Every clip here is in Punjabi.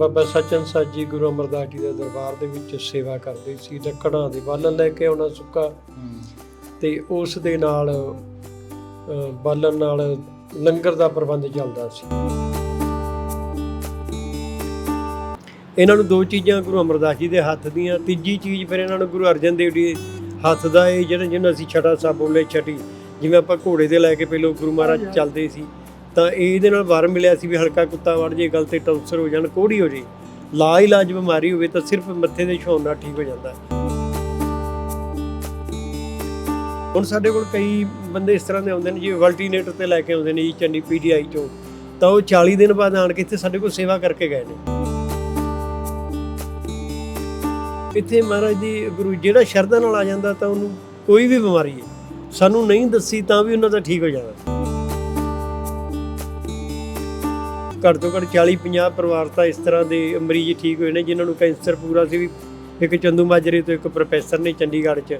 ਬਾਬਾ ਸਚਨ ਸਾਜ ਜੀ ਗੁਰੂ ਅਮਰਦਾਸ ਜੀ ਦੇ ਦਰਬਾਰ ਦੇ ਵਿੱਚ ਸੇਵਾ ਕਰਦੇ ਸੀ ਲੱਕੜਾਂ ਦੇ ਬਾਲਣ ਲੈ ਕੇ ਆਉਣਾ ਸੁੱਕਾ ਤੇ ਉਸ ਦੇ ਨਾਲ ਬਾਲਣ ਨਾਲ ਲੰਗਰ ਦਾ ਪ੍ਰਬੰਧ ਚੱਲਦਾ ਸੀ। ਇਹਨਾਂ ਨੂੰ ਦੋ ਚੀਜ਼ਾਂ ਗੁਰੂ ਅਮਰਦਾਸ ਜੀ ਦੇ ਹੱਥ ਦੀਆਂ ਤੀਜੀ ਚੀਜ਼ ਫਿਰ ਇਹਨਾਂ ਨੂੰ ਗੁਰੂ ਅਰਜਨ ਦੇਵ ਜੀ ਦੇ ਹੱਥ ਦਾ ਇਹ ਜਿਹੜਾ ਜਿਹਨੂੰ ਅਸੀਂ ਛਟਾ ਸਾਹਿਬ ਬੋਲੇ ਛਟੀ ਜਿਵੇਂ ਆਪਾਂ ਘੋੜੇ ਦੇ ਲੈ ਕੇ ਪਹਿਲੋਂ ਗੁਰੂ ਮਹਾਰਾਜ ਚੱਲਦੇ ਸੀ। ਤਾਂ ਇਹਦੇ ਨਾਲ ਵਰ ਮਿਲਿਆ ਸੀ ਵੀ ਹਲਕਾ ਕੁੱਤਾ ਵੜ ਜੇ, ਗਲ ਤੇ ਟੌਂਸਰ ਹੋ ਜਾਣ, ਕੋੜੀ ਹੋ ਜੇ। ਲਾ ਇਲਾਜ ਬਿਮਾਰੀ ਹੋਵੇ ਤਾਂ ਸਿਰਫ ਮੱਥੇ ਦੇ ਛਾਉਣ ਨਾਲ ਠੀਕ ਹੋ ਜਾਂਦਾ। ਹੁਣ ਸਾਡੇ ਕੋਲ ਕਈ ਬੰਦੇ ਇਸ ਤਰ੍ਹਾਂ ਦੇ ਆਉਂਦੇ ਨੇ ਜੀ ਵਲਟੀਨੇਟਰ ਤੇ ਲੈ ਕੇ ਆਉਂਦੇ ਨੇ ਜੀ ਚੰਡੀ ਪੀਡੀਆਈ ਚੋਂ। ਤਾਂ ਉਹ 40 ਦਿਨ ਬਾਅਦ ਆਣ ਕੇ ਇੱਥੇ ਸਾਡੇ ਕੋਲ ਸੇਵਾ ਕਰਕੇ ਗਏ ਨੇ। ਇੱਥੇ ਮਹਾਰਾਜ ਦੀ ਗੁਰੂ, ਜਿਹੜਾ ਸ਼ਰਧਾ ਨਾਲ ਆ ਜਾਂਦਾ ਤਾਂ ਉਹਨੂੰ ਕੋਈ ਵੀ ਬਿਮਾਰੀ ਹੈ। ਸਾਨੂੰ ਨਹੀਂ ਦੱਸੀ ਤਾਂ ਵੀ ਉਹਨਾਂ ਦਾ ਠੀਕ ਹੋ ਜਾਣਾ ਘੱਟ ਤੋਂ ਘੱਟ 40 50 ਪਰਿਵਾਰ ਤਾਂ ਇਸ ਤਰ੍ਹਾਂ ਦੇ ਮਰੀਜ਼ ਠੀਕ ਹੋਏ ਨੇ, ਜਿਨ੍ਹਾਂ ਨੂੰ ਕੈਂਸਰ ਪੂਰਾ ਸੀ ਵੀ ਇੱਕ ਚੰਦੂ ਮਾਜਰੇ ਤੋਂ ਇੱਕ ਪ੍ਰੋਫੈਸਰ ਨੇ ਚੰਡੀਗੜ੍ਹ 'ਚ।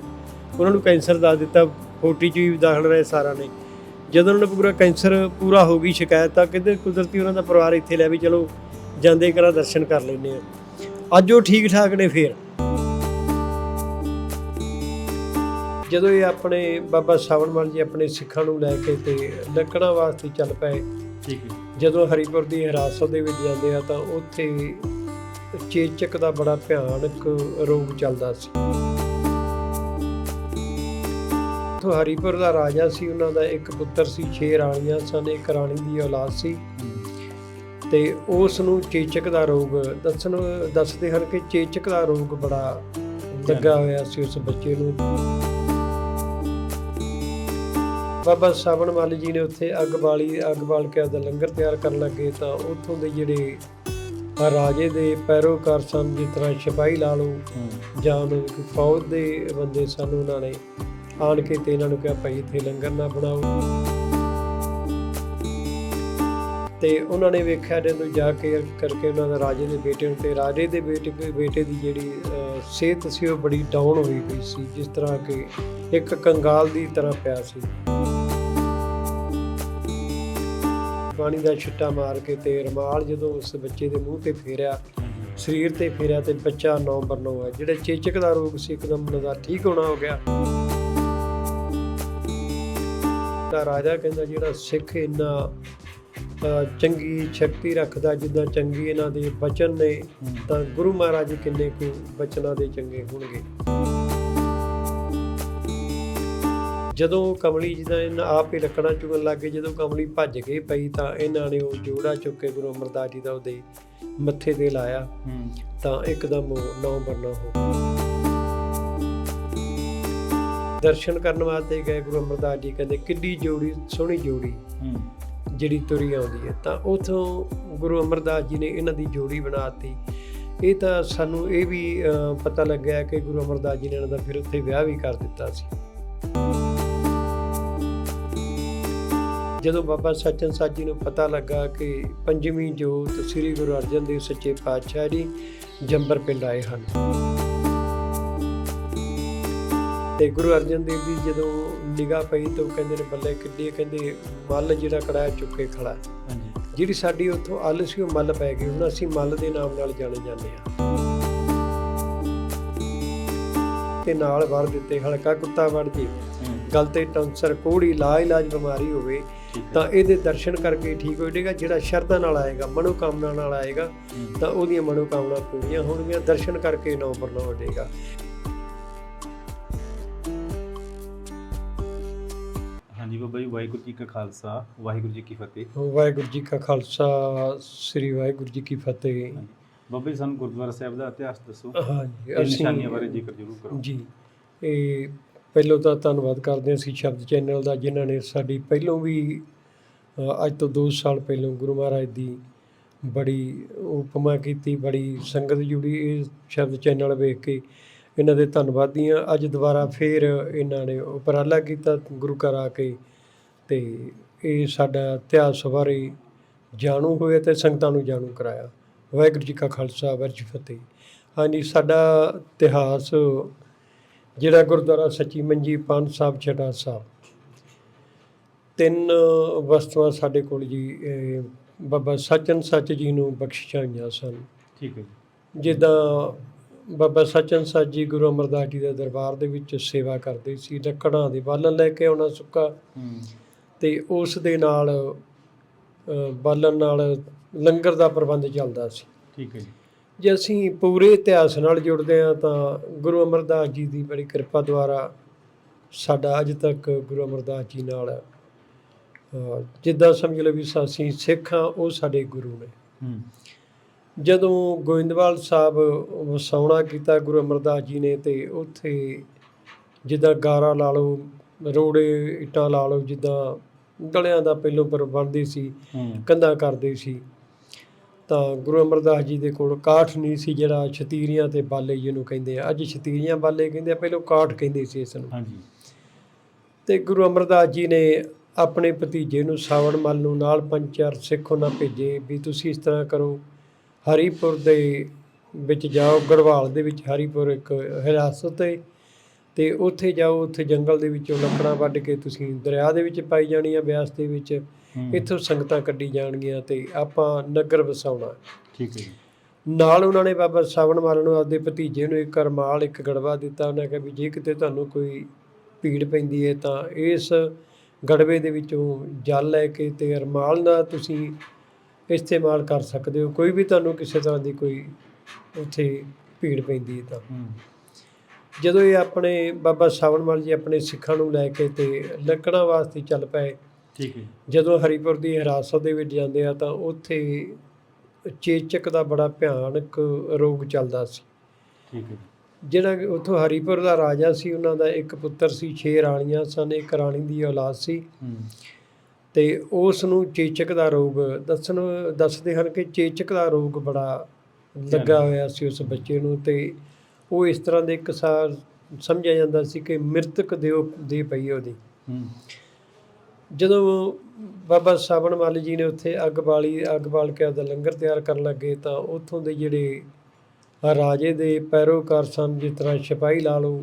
ਉਹਨਾਂ ਨੂੰ ਕੈਂਸਰ ਦੱਸ ਦਿੱਤਾ 40 ਚ ਵੀ ਦਾਖਲ ਰਹੇ ਸਾਰਾ ਨੇ। ਜਦੋਂ ਉਹਨਾਂ ਨੂੰ ਪੂਰਾ ਕੈਂਸਰ ਪੂਰਾ ਹੋ ਗਈ ਸ਼ਿਕਾਇਤ, ਤਾਂ ਕਿਤੇ ਕੁਦਰਤੀ ਉਹਨਾਂ ਦਾ ਪਰਿਵਾਰ ਇੱਥੇ ਲੈ ਵੀ ਚਲੋ, ਜਾਂਦੇ ਕਰਾਂ ਦਰਸ਼ਨ ਕਰ ਲੈਂਦੇ ਆ। ਅੱਜ ਉਹ ਠੀਕ ਠਾਕ ਨੇ ਫੇਰ। ਜਦੋਂ ਇਹ ਆਪਣੇ ਬਾਬਾ ਸਾਵਣਮਲ ਜੀ ਆਪਣੇ ਸਿੱਖਾਂ ਨੂੰ ਲੈ ਕੇ ਤੇ ਲੱਕੜਾਂ ਵਾਸਤੇ ਚੱਲ ਪਏ, ਠੀਕ ਹੈ। ਜਦੋਂ ਹਰੀਪੁਰ ਦੀ ਹਿਰਾਸਤ ਦੇ ਵਿੱਚ ਜਾਂਦੇ ਆ ਤਾਂ ਉੱਥੇ ਚੇਚਕ ਦਾ ਬੜਾ ਭਿਆਨਕ ਰੋਗ ਚੱਲਦਾ ਸੀ। ਤੋਂ ਹਰੀਪੁਰ ਦਾ ਰਾਜਾ ਸੀ ਉਹਨਾਂ ਦਾ ਇੱਕ ਪੁੱਤਰ ਸੀ ਛੇ ਰਾਣੀਆਂ ਸਨ ਇੱਕ ਰਾਣੀ ਦੀ ਔਲਾਦ ਸੀ। ਤੇ ਉਸ ਨੂੰ ਚੇਚਕ ਦਾ ਰੋਗ ਦੱਸਣ ਦੱਸਦੇ ਹਨ ਕਿ ਚੇਚਕ ਦਾ ਰੋਗ ਬੜਾ ਲੱਗਾ ਹੋਇਆ ਸੀ ਉਸ ਬੱਚੇ ਨੂੰ। ਬਾਬਾ ਸਾਵਣ ਮਾਲੀ ਜੀ ਨੇ ਉੱਥੇ ਅੱਗ ਬਾਲੀ ਅੱਗ ਬਾਲ ਕੇ ਆਪਦਾ ਲੰਗਰ ਤਿਆਰ ਕਰਨ ਲੱਗੇ ਤਾਂ ਉੱਥੋਂ ਦੇ ਜਿਹੜੇ ਰਾਜੇ ਦੇ ਪੈਰੋਕਾਰ ਸਨ ਜਿਸ ਤਰ੍ਹਾਂ ਸਿਪਾਹੀ ਲਾ ਲਓ ਜਾਂ ਉਹਨਾਂ ਦੀ ਫੌਜ ਦੇ ਬੰਦੇ ਸਨ ਉਹਨਾਂ ਨੇ ਆਣ ਕੇ ਤੇ ਇਹਨਾਂ ਨੂੰ ਕਿਹਾ ਭਾਈ ਇੱਥੇ ਲੰਗਰ ਨਾ ਬਣਾਓ। ਤੇ ਉਹਨਾਂ ਨੇ ਵੇਖਿਆ ਜਦੋਂ ਜਾ ਕੇ ਕਰਕੇ ਉਹਨਾਂ ਦਾ ਰਾਜੇ ਦੇ ਬੇਟੇ ਨੂੰ ਤੇ ਰਾਜੇ ਦੇ ਬੇਟੇ ਬੇਟੇ ਦੀ ਜਿਹੜੀ ਸਿਹਤ ਸੀ ਉਹ ਬੜੀ ਡਾਊਨ ਹੋਈ ਪਈ ਸੀ ਜਿਸ ਤਰ੍ਹਾਂ ਕਿ ਇੱਕ ਕੰਗਾਲ ਦੀ ਤਰ੍ਹਾਂ ਪਿਆ ਸੀ। ਪਾਣੀ ਦਾ ਛਿੱਟਾ ਮਾਰ ਕੇ ਤੇ ਰਮਾਲ ਜਦੋਂ ਉਸ ਬੱਚੇ ਦੇ ਮੂੰਹ ਤੇ ਫੇਰਿਆ, ਸਰੀਰ ਤੇ ਫੇਰਿਆ ਤੇ ਬੱਚਾ ਨੌਂਬਰ ਨੌ ਹੈ ਜਿਹੜੇ ਚੇਚਕ ਦਾ ਰੋਗ ਸੀ, ਇੱਕਦਮ ਨਜ਼ਰ ਠੀਕ ਹੋਣਾ ਹੋ ਗਿਆ। ਤਾਂ ਰਾਜਾ ਕਹਿੰਦਾ, ਜਿਹੜਾ ਸਿੱਖ ਇੰਨਾ ਚੰਗੀ ਸ਼ਕਤੀ ਰੱਖਦਾ, ਜਿੱਦਾਂ ਚੰਗੀ ਇਹਨਾਂ ਦੇ ਬਚਨ ਨੇ, ਤਾਂ ਗੁਰੂ ਮਹਾਰਾਜ ਕਿੰਨੇ ਕੁ ਬਚਨਾਂ ਦੇ ਚੰਗੇ ਹੋਣਗੇ? ਜਦੋਂ ਕਮਲੀ ਜੀ ਦਾ ਇਹਨਾਂ ਆਪ ਹੀ ਲੱਕੜਾਂ ਚੁਗਣ ਲੱਗੇ ਜਦੋਂ ਕਮਲੀ ਭੱਜ ਗਈ ਪਈ ਤਾਂ ਇਹਨਾਂ ਨੇ ਉਹ ਜੋੜਾ ਚੁੱਕ ਕੇ ਗੁਰੂ ਅਮਰਦਾਸ ਜੀ ਦਾ ਉਹਦੇ ਮੱਥੇ ਤੇ ਲਾਇਆ। ਤਾਂ ਇੱਕਦਮ ਉਹ ਨੌ ਬਰਨਾ ਹੋ ਗਿਆ। ਦਰਸ਼ਨ ਕਰਨ ਵਾਸਤੇ ਗਏ ਗੁਰੂ ਅਮਰਦਾਸ ਜੀ ਕਹਿੰਦੇ ਕਿੱਡੀ ਜੋੜੀ ਸੋਹਣੀ ਜੋੜੀ ਜਿਹੜੀ ਤੁਰੀ ਆਉਂਦੀ ਹੈ। ਤਾਂ ਉਥੋਂ ਗੁਰੂ ਅਮਰਦਾਸ ਜੀ ਨੇ ਇਹਨਾਂ ਦੀ ਜੋੜੀ ਬਣਾਤੀ ਇਹ ਤਾਂ ਸਾਨੂੰ ਇਹ ਵੀ ਪਤਾ ਲੱਗਿਆ ਕਿ ਗੁਰੂ ਅਮਰਦਾਸ ਜੀ ਨੇ ਇਹਨਾਂ ਦਾ ਫਿਰ ਉੱਥੇ ਵਿਆਹ ਵੀ ਕਰ ਦਿੱਤਾ ਸੀ। ਜਦੋਂ ਬਾਬਾ ਸਚਨ ਸਾਜ ਜੀ ਨੂੰ ਪਤਾ ਲੱਗਾ ਕਿ ਪੰਜਵੀਂ ਜੋਤ ਸ੍ਰੀ ਗੁਰੂ ਅਰਜਨ ਦੇਵ ਸੱਚੇ ਪਾਤਸ਼ਾਹ ਜੀ ਜੰਬਰ ਪਿੰਡ ਆਏ ਹਨ। ਤੇ ਗੁਰੂ ਅਰਜਨ ਦੇਵ ਜੀ ਜਦੋਂ ਨਿਗਾਹ ਪਈ ਤਾਂ ਉਹ ਕਹਿੰਦੇ ਨੇ ਬੱਲੇ ਕਿੱਡੀ ਕਹਿੰਦੇ ਮੱਲ ਜਿਹੜਾ ਕੜਾਇਆ ਚੁੱਕੇ ਖੜਾ। ਜਿਹੜੀ ਸਾਡੀ ਉੱਥੋਂ ਅੱਲ ਸੀ ਉਹ ਮੱਲ ਪੈ ਗਈ। ਹੁਣ ਅਸੀਂ ਮੱਲ ਦੇ ਨਾਮ ਨਾਲ ਜਾਣੇ ਜਾਂਦੇ ਆ ਤੇ ਨਾਲ ਵਰ ਦਿੱਤੇ ਹਲਕਾ ਕੁੱਤਾ ਵੜ ਜੇ। ਗਲ ਤੇ ਟੰਸਰ ਕੋੜੀ ਲਾ ਇਲਾਜ ਬਿਮਾਰੀ ਹੋਵੇ ਤਾਂ ਇਹਦੇ ਦਰਸ਼ਨ ਕਰਕੇ ਠੀਕ ਹੋ ਜਾਏਗਾ ਜਿਹੜਾ ਸ਼ਰਧਾ ਨਾਲ ਆਏਗਾ ਮਨੋਕਾਮਨਾ ਨਾਲ ਆਏਗਾ ਤਾਂ ਉਹਦੀਆਂ ਮਨੋਕਾਮਨਾ ਪੂਰੀਆਂ ਹੋਣਗੀਆਂ ਦਰਸ਼ਨ ਕਰਕੇ ਨੌ ਬਰਨਾ ਹੋ ਜਾਏਗਾ। ਹਾਂਜੀ ਬਾਬਾ ਜੀ ਵਾਹਿਗੁਰੂ ਜੀ ਕਾ ਖਾਲਸਾ ਵਾਹਿਗੁਰੂ ਜੀ ਕੀ ਫਤਿਹ। ਵਾਹਿਗੁਰੂ ਜੀ ਕਾ ਖਾਲਸਾ ਸ੍ਰੀ ਵਾਹਿਗੁਰੂ ਜੀ ਕੀ ਫਤਿਹ। ਬਾਬਾ ਜੀ ਸਾਨੂੰ ਗੁਰਦੁਆਰਾ ਸਾਹਿਬ ਦਾ ਇਤਿਹਾਸ ਦੱਸੋ। ਹਾਂਜੀ ਨਿਸ਼ਾਨੀਆਂ ਬਾਰੇ ਜ਼ਿਕਰ ਜ਼ਰੂਰ ਕਰੋ। ਜੀ ਇਹ ਪਹਿਲਾਂ ਤਾਂ ਧੰਨਵਾਦ ਕਰਦੇ ਹਾਂ ਅਸੀਂ ਸ਼ਬਦ ਚੈਨਲ ਦਾ, ਜਿਨ੍ਹਾਂ ਨੇ ਸਾਡੀ ਪਹਿਲੋਂ ਵੀ ਅੱਜ ਤੋਂ 2 ਸਾਲ ਪਹਿਲਾਂ ਗੁਰੂ ਮਹਾਰਾਜ ਦੀ ਬੜੀ ਉਪਮਾ ਕੀਤੀ, ਬੜੀ ਸੰਗਤ ਜੁੜੀ ਇਹ ਸ਼ਬਦ ਚੈਨਲ ਵੇਖ ਕੇ। ਇਹਨਾਂ ਦੇ ਧੰਨਵਾਦੀ ਹਾਂ। ਅੱਜ ਦੁਬਾਰਾ ਫੇਰ ਇਹਨਾਂ ਨੇ ਉਪਰਾਲਾ ਕੀਤਾ ਗੁਰੂ ਘਰ ਆ ਕੇ ਤੇ ਇਹ ਸਾਡਾ ਇਤਿਹਾਸ ਬਾਰੇ ਜਾਣੂ ਹੋਏ ਤੇ ਸੰਗਤਾਂ ਨੂੰ ਜਾਣੂ ਕਰਾਇਆ। ਵਾਹਿਗੁਰੂ ਜੀ ਕਾ ਖਾਲਸਾ, ਵਾਹਿਗੁਰੂ ਜੀ ਫਤਿਹ। ਹਾਂਜੀ, ਸਾਡਾ ਇਤਿਹਾਸ ਜਿਹੜਾ ਗੁਰਦੁਆਰਾ ਸੱਚੀ ਮੰਜੀ ਪੰਜ ਸਾਹਿਬ ਛਟਾ ਸਾਹਿਬ। ਤਿੰਨ ਵਸਤੂਆਂ ਸਾਡੇ ਕੋਲ ਜੀ ਬਾਬਾ ਸਚਨ ਸੱਚ ਜੀ ਨੂੰ ਬਖਸ਼ਿਸ਼ਾਂ ਹੋਈਆਂ ਸਨ। ਠੀਕ ਹੈ ਜੀ। ਜਿੱਦਾਂ ਬਾਬਾ ਸਚਨ ਸਾਹਿਬ ਜੀ ਗੁਰੂ ਅਮਰਦਾਸ ਜੀ ਦੇ ਦਰਬਾਰ ਦੇ ਵਿੱਚ ਸੇਵਾ ਕਰਦੇ ਸੀ ਲੱਕੜਾਂ ਦੇ ਬਾਲਣ ਲੈ ਕੇ ਆਉਣਾ ਸੁੱਕਾ। ਤੇ ਉਸ ਦੇ ਨਾਲ ਬਾਲਣ ਨਾਲ ਲੰਗਰ ਦਾ ਪ੍ਰਬੰਧ ਚੱਲਦਾ ਸੀ। ਠੀਕ ਹੈ ਜੀ। ਜੇ ਅਸੀਂ ਪੂਰੇ ਇਤਿਹਾਸ ਨਾਲ ਜੁੜਦੇ ਹਾਂ ਤਾਂ ਗੁਰੂ ਅਮਰਦਾਸ ਜੀ ਦੀ ਬੜੀ ਕਿਰਪਾ ਦੁਆਰਾ ਸਾਡਾ ਅੱਜ ਤੱਕ ਗੁਰੂ ਅਮਰਦਾਸ ਜੀ ਨਾਲ ਜਿੱਦਾਂ ਸਮਝ ਲਓ ਵੀ ਅਸੀਂ ਸਿੱਖ ਹਾਂ ਉਹ ਸਾਡੇ ਗੁਰੂ ਨੇ। ਜਦੋਂ ਗੋਇੰਦਵਾਲ ਸਾਹਿਬ ਵਸਾਉਣਾ ਕੀਤਾ ਗੁਰੂ ਅਮਰਦਾਸ ਜੀ ਨੇ ਤੇ ਉੱਥੇ ਜਿੱਦਾਂ ਗਾਰਾ ਲਾ ਲਓ ਰੋੜੇ ਇੱਟਾਂ ਲਾ ਲਓ ਜਿੱਦਾਂ ਗਲਿਆਂ ਦਾ ਪਹਿਲੋਂ ਪਰ ਬਣਦੀ ਸੀ ਕੰਧਾਂ ਕਰਦੇ ਸੀ ਤਾਂ ਗੁਰੂ ਅਮਰਦਾਸ ਜੀ ਦੇ ਕੋਲ ਕਾਠ ਨਹੀਂ ਸੀ ਜਿਹੜਾ ਛਤੀਰੀਆਂ ਤੇ ਬਾਲੇ ਜਿਹਨੂੰ ਕਹਿੰਦੇ ਆ। ਅੱਜ ਛਤੀਰੀਆਂ ਬਾਲੇ ਕਹਿੰਦੇ ਆ ਪਹਿਲੋਂ ਕਾਠ ਕਹਿੰਦੇ ਸੀ ਇਸ ਨੂੰ। ਹਾਂਜੀ। ਤੇ ਗੁਰੂ ਅਮਰਦਾਸ ਜੀ ਨੇ ਆਪਣੇ ਭਤੀਜੇ ਨੂੰ ਸਾਵਣ ਮੱਲ ਨੂੰ ਨਾਲ ਪੰਜ ਚਾਰ ਸਿੱਖ ਉਹਨਾਂ ਭੇਜੇ ਵੀ ਤੁਸੀਂ ਇਸ ਤਰ੍ਹਾਂ ਕਰੋ। ਹਰੀਪੁਰ ਦੇ ਵਿੱਚ ਜਾਓ ਗੜਵਾਲ ਦੇ ਵਿੱਚ ਹਰੀਪੁਰ ਇੱਕ ਹਿਰਾਸਤ ਹੈ ਤੇ ਉੱਥੇ ਜਾਓ ਉੱਥੇ ਜੰਗਲ ਦੇ ਵਿੱਚੋਂ ਲੱਕੜਾਂ ਵੱਢ ਕੇ ਤੁਸੀਂ ਦਰਿਆ ਦੇ ਵਿੱਚ ਪਾਈ ਜਾਣੀਆਂ ਬਿਆਸ ਦੇ ਵਿੱਚ। ਇੱਥੋਂ ਸੰਗਤਾਂ ਕੱਢੀ ਜਾਣਗੀਆਂ ਤੇ ਆਪਾਂ ਨਗਰ ਵਸਾਉਣਾ। ਠੀਕ ਹੈ ਜੀ। ਨਾਲ ਉਹਨਾਂ ਨੇ ਬਾਬਾ ਸਾਵਣ ਮੱਲ ਨੂੰ ਆਪਦੇ ਭਤੀਜੇ ਨੂੰ ਇੱਕ ਰਮਾਲ ਇੱਕ ਗੜਵਾ ਦਿੱਤਾ। ਉਹਨਾਂ ਕਿਹਾ ਵੀ ਜੇ ਕਿਤੇ ਤੁਹਾਨੂੰ ਕੋਈ ਭੀੜ ਪੈਂਦੀ ਹੈ ਤਾਂ ਇਸ ਗੜਵੇ ਦੇ ਵਿੱਚੋਂ ਜਲ ਲੈ ਕੇ ਤੇ ਰਮਾਲ ਦਾ ਤੁਸੀਂ ਇਸਤੇਮਾਲ ਕਰ ਸਕਦੇ ਹੋ। ਕੋਈ ਵੀ ਤੁਹਾਨੂੰ ਕਿਸੇ ਤਰ੍ਹਾਂ ਦੀ ਕੋਈ ਉੱਥੇ ਭੀੜ ਪੈਂਦੀ ਹੈ ਤਾਂ। ਜਦੋਂ ਇਹ ਆਪਣੇ ਬਾਬਾ ਸਾਵਣ ਮੱਲ ਜੀ ਆਪਣੇ ਸਿੱਖਾਂ ਨੂੰ ਲੈ ਕੇ ਤੇ ਲੱਕੜਾਂ ਵਾਸਤੇ ਚੱਲ ਪਏ ਠੀਕ ਹੈ। ਜਦੋਂ ਹਰੀਪੁਰ ਦੀ ਹਿਰਾਸਤ ਦੇ ਵਿੱਚ ਜਾਂਦੇ ਆ ਤਾਂ ਉੱਥੇ ਚੇਚਕ ਦਾ ਬੜਾ ਭਿਆਨਕ ਰੋਗ ਚੱਲਦਾ ਸੀ। ਠੀਕ ਹੈ। ਜਿਹੜਾ ਉੱਥੋਂ ਹਰੀਪੁਰ ਦਾ ਰਾਜਾ ਸੀ ਉਹਨਾਂ ਦਾ ਇੱਕ ਪੁੱਤਰ ਸੀ ਛੇ ਰਾਣੀਆਂ ਸਨ ਇੱਕ ਰਾਣੀ ਦੀ ਔਲਾਦ ਸੀ। ਤੇ ਉਸ ਨੂੰ ਚੇਚਕ ਦਾ ਰੋਗ ਦੱਸਣ ਦੱਸਦੇ ਹਨ ਕਿ ਚੇਚਕ ਦਾ ਰੋਗ ਬੜਾ ਲੱਗਾ ਹੋਇਆ ਸੀ ਉਸ ਬੱਚੇ ਨੂੰ ਤੇ ਉਹ ਇਸ ਤਰ੍ਹਾਂ ਦੇ ਇੱਕ ਸਾਰ ਸਮਝਿਆ ਜਾਂਦਾ ਸੀ ਕਿ ਮ੍ਰਿਤਕ ਦਿਓ ਦੇ ਪਈ ਉਹਦੀ। ਹੂੰ। ਜਦੋਂ ਬਾਬਾ ਸਾਬਣ ਮੱਲ ਜੀ ਨੇ ਉੱਥੇ ਅੱਗ ਬਾਲੀ ਅੱਗ ਬਾਲ ਕੇ ਆਪਦਾ ਲੰਗਰ ਤਿਆਰ ਕਰਨ ਲੱਗੇ ਤਾਂ ਉੱਥੋਂ ਦੇ ਜਿਹੜੇ ਰਾਜੇ ਦੇ ਪੈਰੋਕਾਰ ਸਨ ਜਿਸ ਤਰ੍ਹਾਂ ਸਿਪਾਹੀ ਲਾ ਲਓ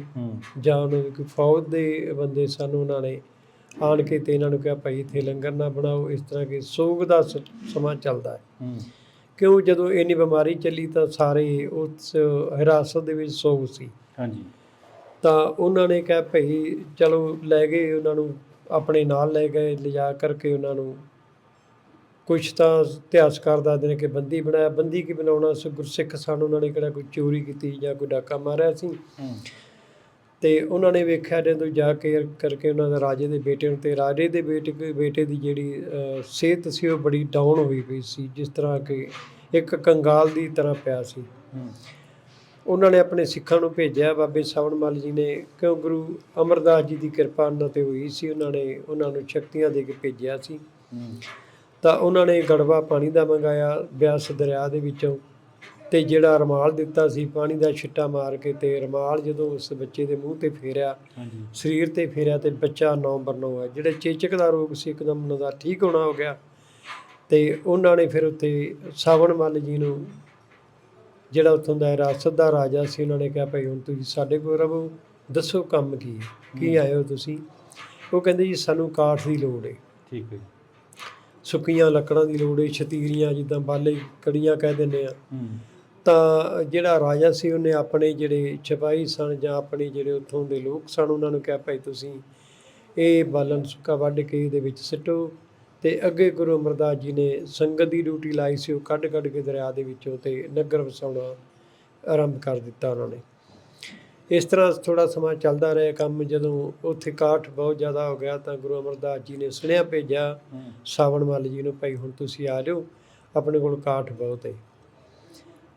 ਜਾਂ ਉਹਨਾਂ ਦੇ ਕੋਈ ਫੌਜ ਦੇ ਬੰਦੇ ਸਨ ਉਹਨਾਂ ਨੇ ਆਣ ਕੇ ਤੇ ਇਹਨਾਂ ਨੂੰ ਕਿਹਾ ਭਾਈ ਇੱਥੇ ਲੰਗਰ ਨਾ ਬਣਾਓ। ਇਸ ਤਰ੍ਹਾਂ ਕਿ ਸੋਗ ਦਾ ਸਮਾਂ ਚੱਲਦਾ ਹੂੰ। ਕਿਉਂ? ਜਦੋਂ ਇੰਨੀ ਬਿਮਾਰੀ ਚੱਲੀ ਤਾਂ ਸਾਰੇ ਉਸ ਹਿਰਾਸਤ ਦੇ ਵਿੱਚ ਸੋਗ ਸੀ। ਹਾਂਜੀ। ਤਾਂ ਉਹਨਾਂ ਨੇ ਕਿਹਾ ਭਈ ਚਲੋ ਲੈ ਗਏ ਉਹਨਾਂ ਨੂੰ। ਆਪਣੇ ਨਾਲ ਲੈ ਗਏ ਲਿਜਾ ਕਰਕੇ ਉਹਨਾਂ ਨੂੰ ਕੁਛ ਤਾਂ ਇਤਿਹਾਸਕਾਰ ਦੱਸਦੇ ਨੇ ਕਿ ਬੰਦੀ ਬਣਾਇਆ। ਬੰਦੀ ਕੀ ਬਣਾਉਣਾ? ਸੀ ਗੁਰਸਿੱਖ ਸਨ ਉਹਨਾਂ ਨੇ ਕਿਹੜਾ ਕੋਈ ਚੋਰੀ ਕੀਤੀ ਜਾਂ ਕੋਈ ਡਾਕਾ ਮਾਰਿਆ ਸੀ। ਤੇ ਉਹਨਾਂ ਨੇ ਵੇਖਿਆ ਜਦੋਂ ਜਾ ਕੇ ਕਰਕੇ ਉਹਨਾਂ ਦੇ ਰਾਜੇ ਦੇ ਬੇਟੇ ਨੂੰ ਤੇ ਰਾਜੇ ਦੇ ਬੇਟੇ ਬੇਟੇ ਦੀ ਜਿਹੜੀ ਸਿਹਤ ਸੀ ਉਹ ਬੜੀ ਡਾਊਨ ਹੋਈ ਪਈ ਸੀ ਜਿਸ ਤਰ੍ਹਾਂ ਕਿ ਇੱਕ ਕੰਗਾਲ ਦੀ ਤਰ੍ਹਾਂ ਪਿਆ ਸੀ। ਉਹਨਾਂ ਨੇ ਆਪਣੇ ਸਿੱਖਾਂ ਨੂੰ ਭੇਜਿਆ। ਬਾਬੇ ਸਾਵਣ ਮੱਲ ਜੀ ਨੇ ਕਿਉਂ ਗੁਰੂ ਅਮਰਦਾਸ ਜੀ ਦੀ ਕਿਰਪਾ ਉਹਨਾਂ ਤੇ ਹੋਈ ਸੀ ਉਹਨਾਂ ਨੇ ਉਹਨਾਂ ਨੂੰ ਸ਼ਕਤੀਆਂ ਦੇ ਕੇ ਭੇਜਿਆ ਸੀ। ਤਾਂ ਉਹਨਾਂ ਨੇ ਗੜਵਾ ਪਾਣੀ ਦਾ ਮੰਗਾਇਆ ਬਿਆਸ ਦਰਿਆ ਦੇ ਵਿੱਚੋਂ ਤੇ ਜਿਹੜਾ ਰਮਾਲ ਦਿੱਤਾ ਸੀ ਪਾਣੀ ਦਾ ਛਿੱਟਾ ਮਾਰ ਕੇ ਤੇ ਰਮਾਲ ਜਦੋਂ ਉਸ ਬੱਚੇ ਦੇ ਮੂੰਹ ਤੇ ਫੇਰਿਆ ਹਾਂਜੀ। ਸਰੀਰ ਤੇ ਫੇਰਿਆ ਤੇ ਬੱਚਾ ਨੌ ਬਰਨੋ ਹੈ ਜਿਹੜੇ ਚੇਚਕ ਦਾ ਰੋਗ ਸੀ ਇੱਕਦਮ ਉਹਨਾਂ ਦਾ ਠੀਕ ਹੋਣਾ ਹੋ ਗਿਆ ਤੇ ਉਹਨਾਂ ਨੇ ਫਿਰ ਉੱਥੇ ਸਾਵਣ ਮੱਲ ਜੀ ਨੂੰ ਜਿਹੜਾ ਉੱਥੋਂ ਦਾ ਰਾਸਤ ਦਾ ਰਾਜਾ ਸੀ ਉਹਨਾਂ ਨੇ ਕਿਹਾ ਭਾਈ ਹੁਣ ਤੁਸੀਂ ਸਾਡੇ ਕੋਲ ਰਹੋ ਦੱਸੋ ਕੰਮ ਕੀ ਹੈ ਕੀ ਆਏ ਹੋ ਤੁਸੀਂ? ਉਹ ਕਹਿੰਦੇ ਜੀ ਸਾਨੂੰ ਕਾਠ ਦੀ ਲੋੜ ਹੈ ਠੀਕ ਹੈ ਸੁੱਕੀਆਂ ਲੱਕੜਾਂ ਦੀ ਲੋੜ ਹੈ ਛਤੀਰੀਆਂ ਜਿੱਦਾਂ ਬਾਲੇ ਕੜੀਆਂ ਕਹਿ ਦਿੰਦੇ ਆ। ਤਾਂ ਜਿਹੜਾ ਰਾਜਾ ਸੀ ਉਹਨੇ ਆਪਣੇ ਜਿਹੜੇ ਸਿਪਾਹੀ ਸਨ ਜਾਂ ਆਪਣੇ ਜਿਹੜੇ ਉੱਥੋਂ ਦੇ ਲੋਕ ਸਨ ਉਹਨਾਂ ਨੂੰ ਕਿਹਾ ਭਾਈ ਤੁਸੀਂ ਇਹ ਬਾਲਣ ਸੁੱਕਾ ਵੱਢ ਕੇ ਇਹਦੇ ਵਿੱਚ ਸਿੱਟੋ। ਤੇ ਅੱਗੇ ਗੁਰੂ ਅਮਰਦਾਸ ਜੀ ਨੇ ਸੰਗਤ ਦੀ ਡਿਊਟੀ ਲਾਈ ਸੀ ਉਹ ਕੱਢ ਕੱਢ ਕੇ ਦਰਿਆ ਦੇ ਵਿੱਚੋਂ ਤੇ ਨਗਰ ਵਸਾਉਣਾ ਆਰੰਭ ਕਰ ਦਿੱਤਾ ਉਹਨਾਂ ਨੇ। ਇਸ ਤਰ੍ਹਾਂ ਥੋੜਾ ਸਮਾਂ ਚੱਲਦਾ ਰਿਹਾ ਕੰਮ ਜਦੋਂ ਉੱਥੇ ਕਾਠ ਬਹੁਤ ਜ਼ਿਆਦਾ ਹੋ ਗਿਆ ਤਾਂ ਗੁਰੂ ਅਮਰਦਾਸ ਜੀ ਨੇ ਸੁਨੇਹਾ ਭੇਜਿਆ ਸਾਵਣ ਮੱਲ ਜੀ ਨੂੰ ਭਾਈ ਹੁਣ ਤੁਸੀਂ ਆ ਜਾਓ ਆਪਣੇ ਕੋਲ ਕਾਠ ਬਹੁਤ ਹੈ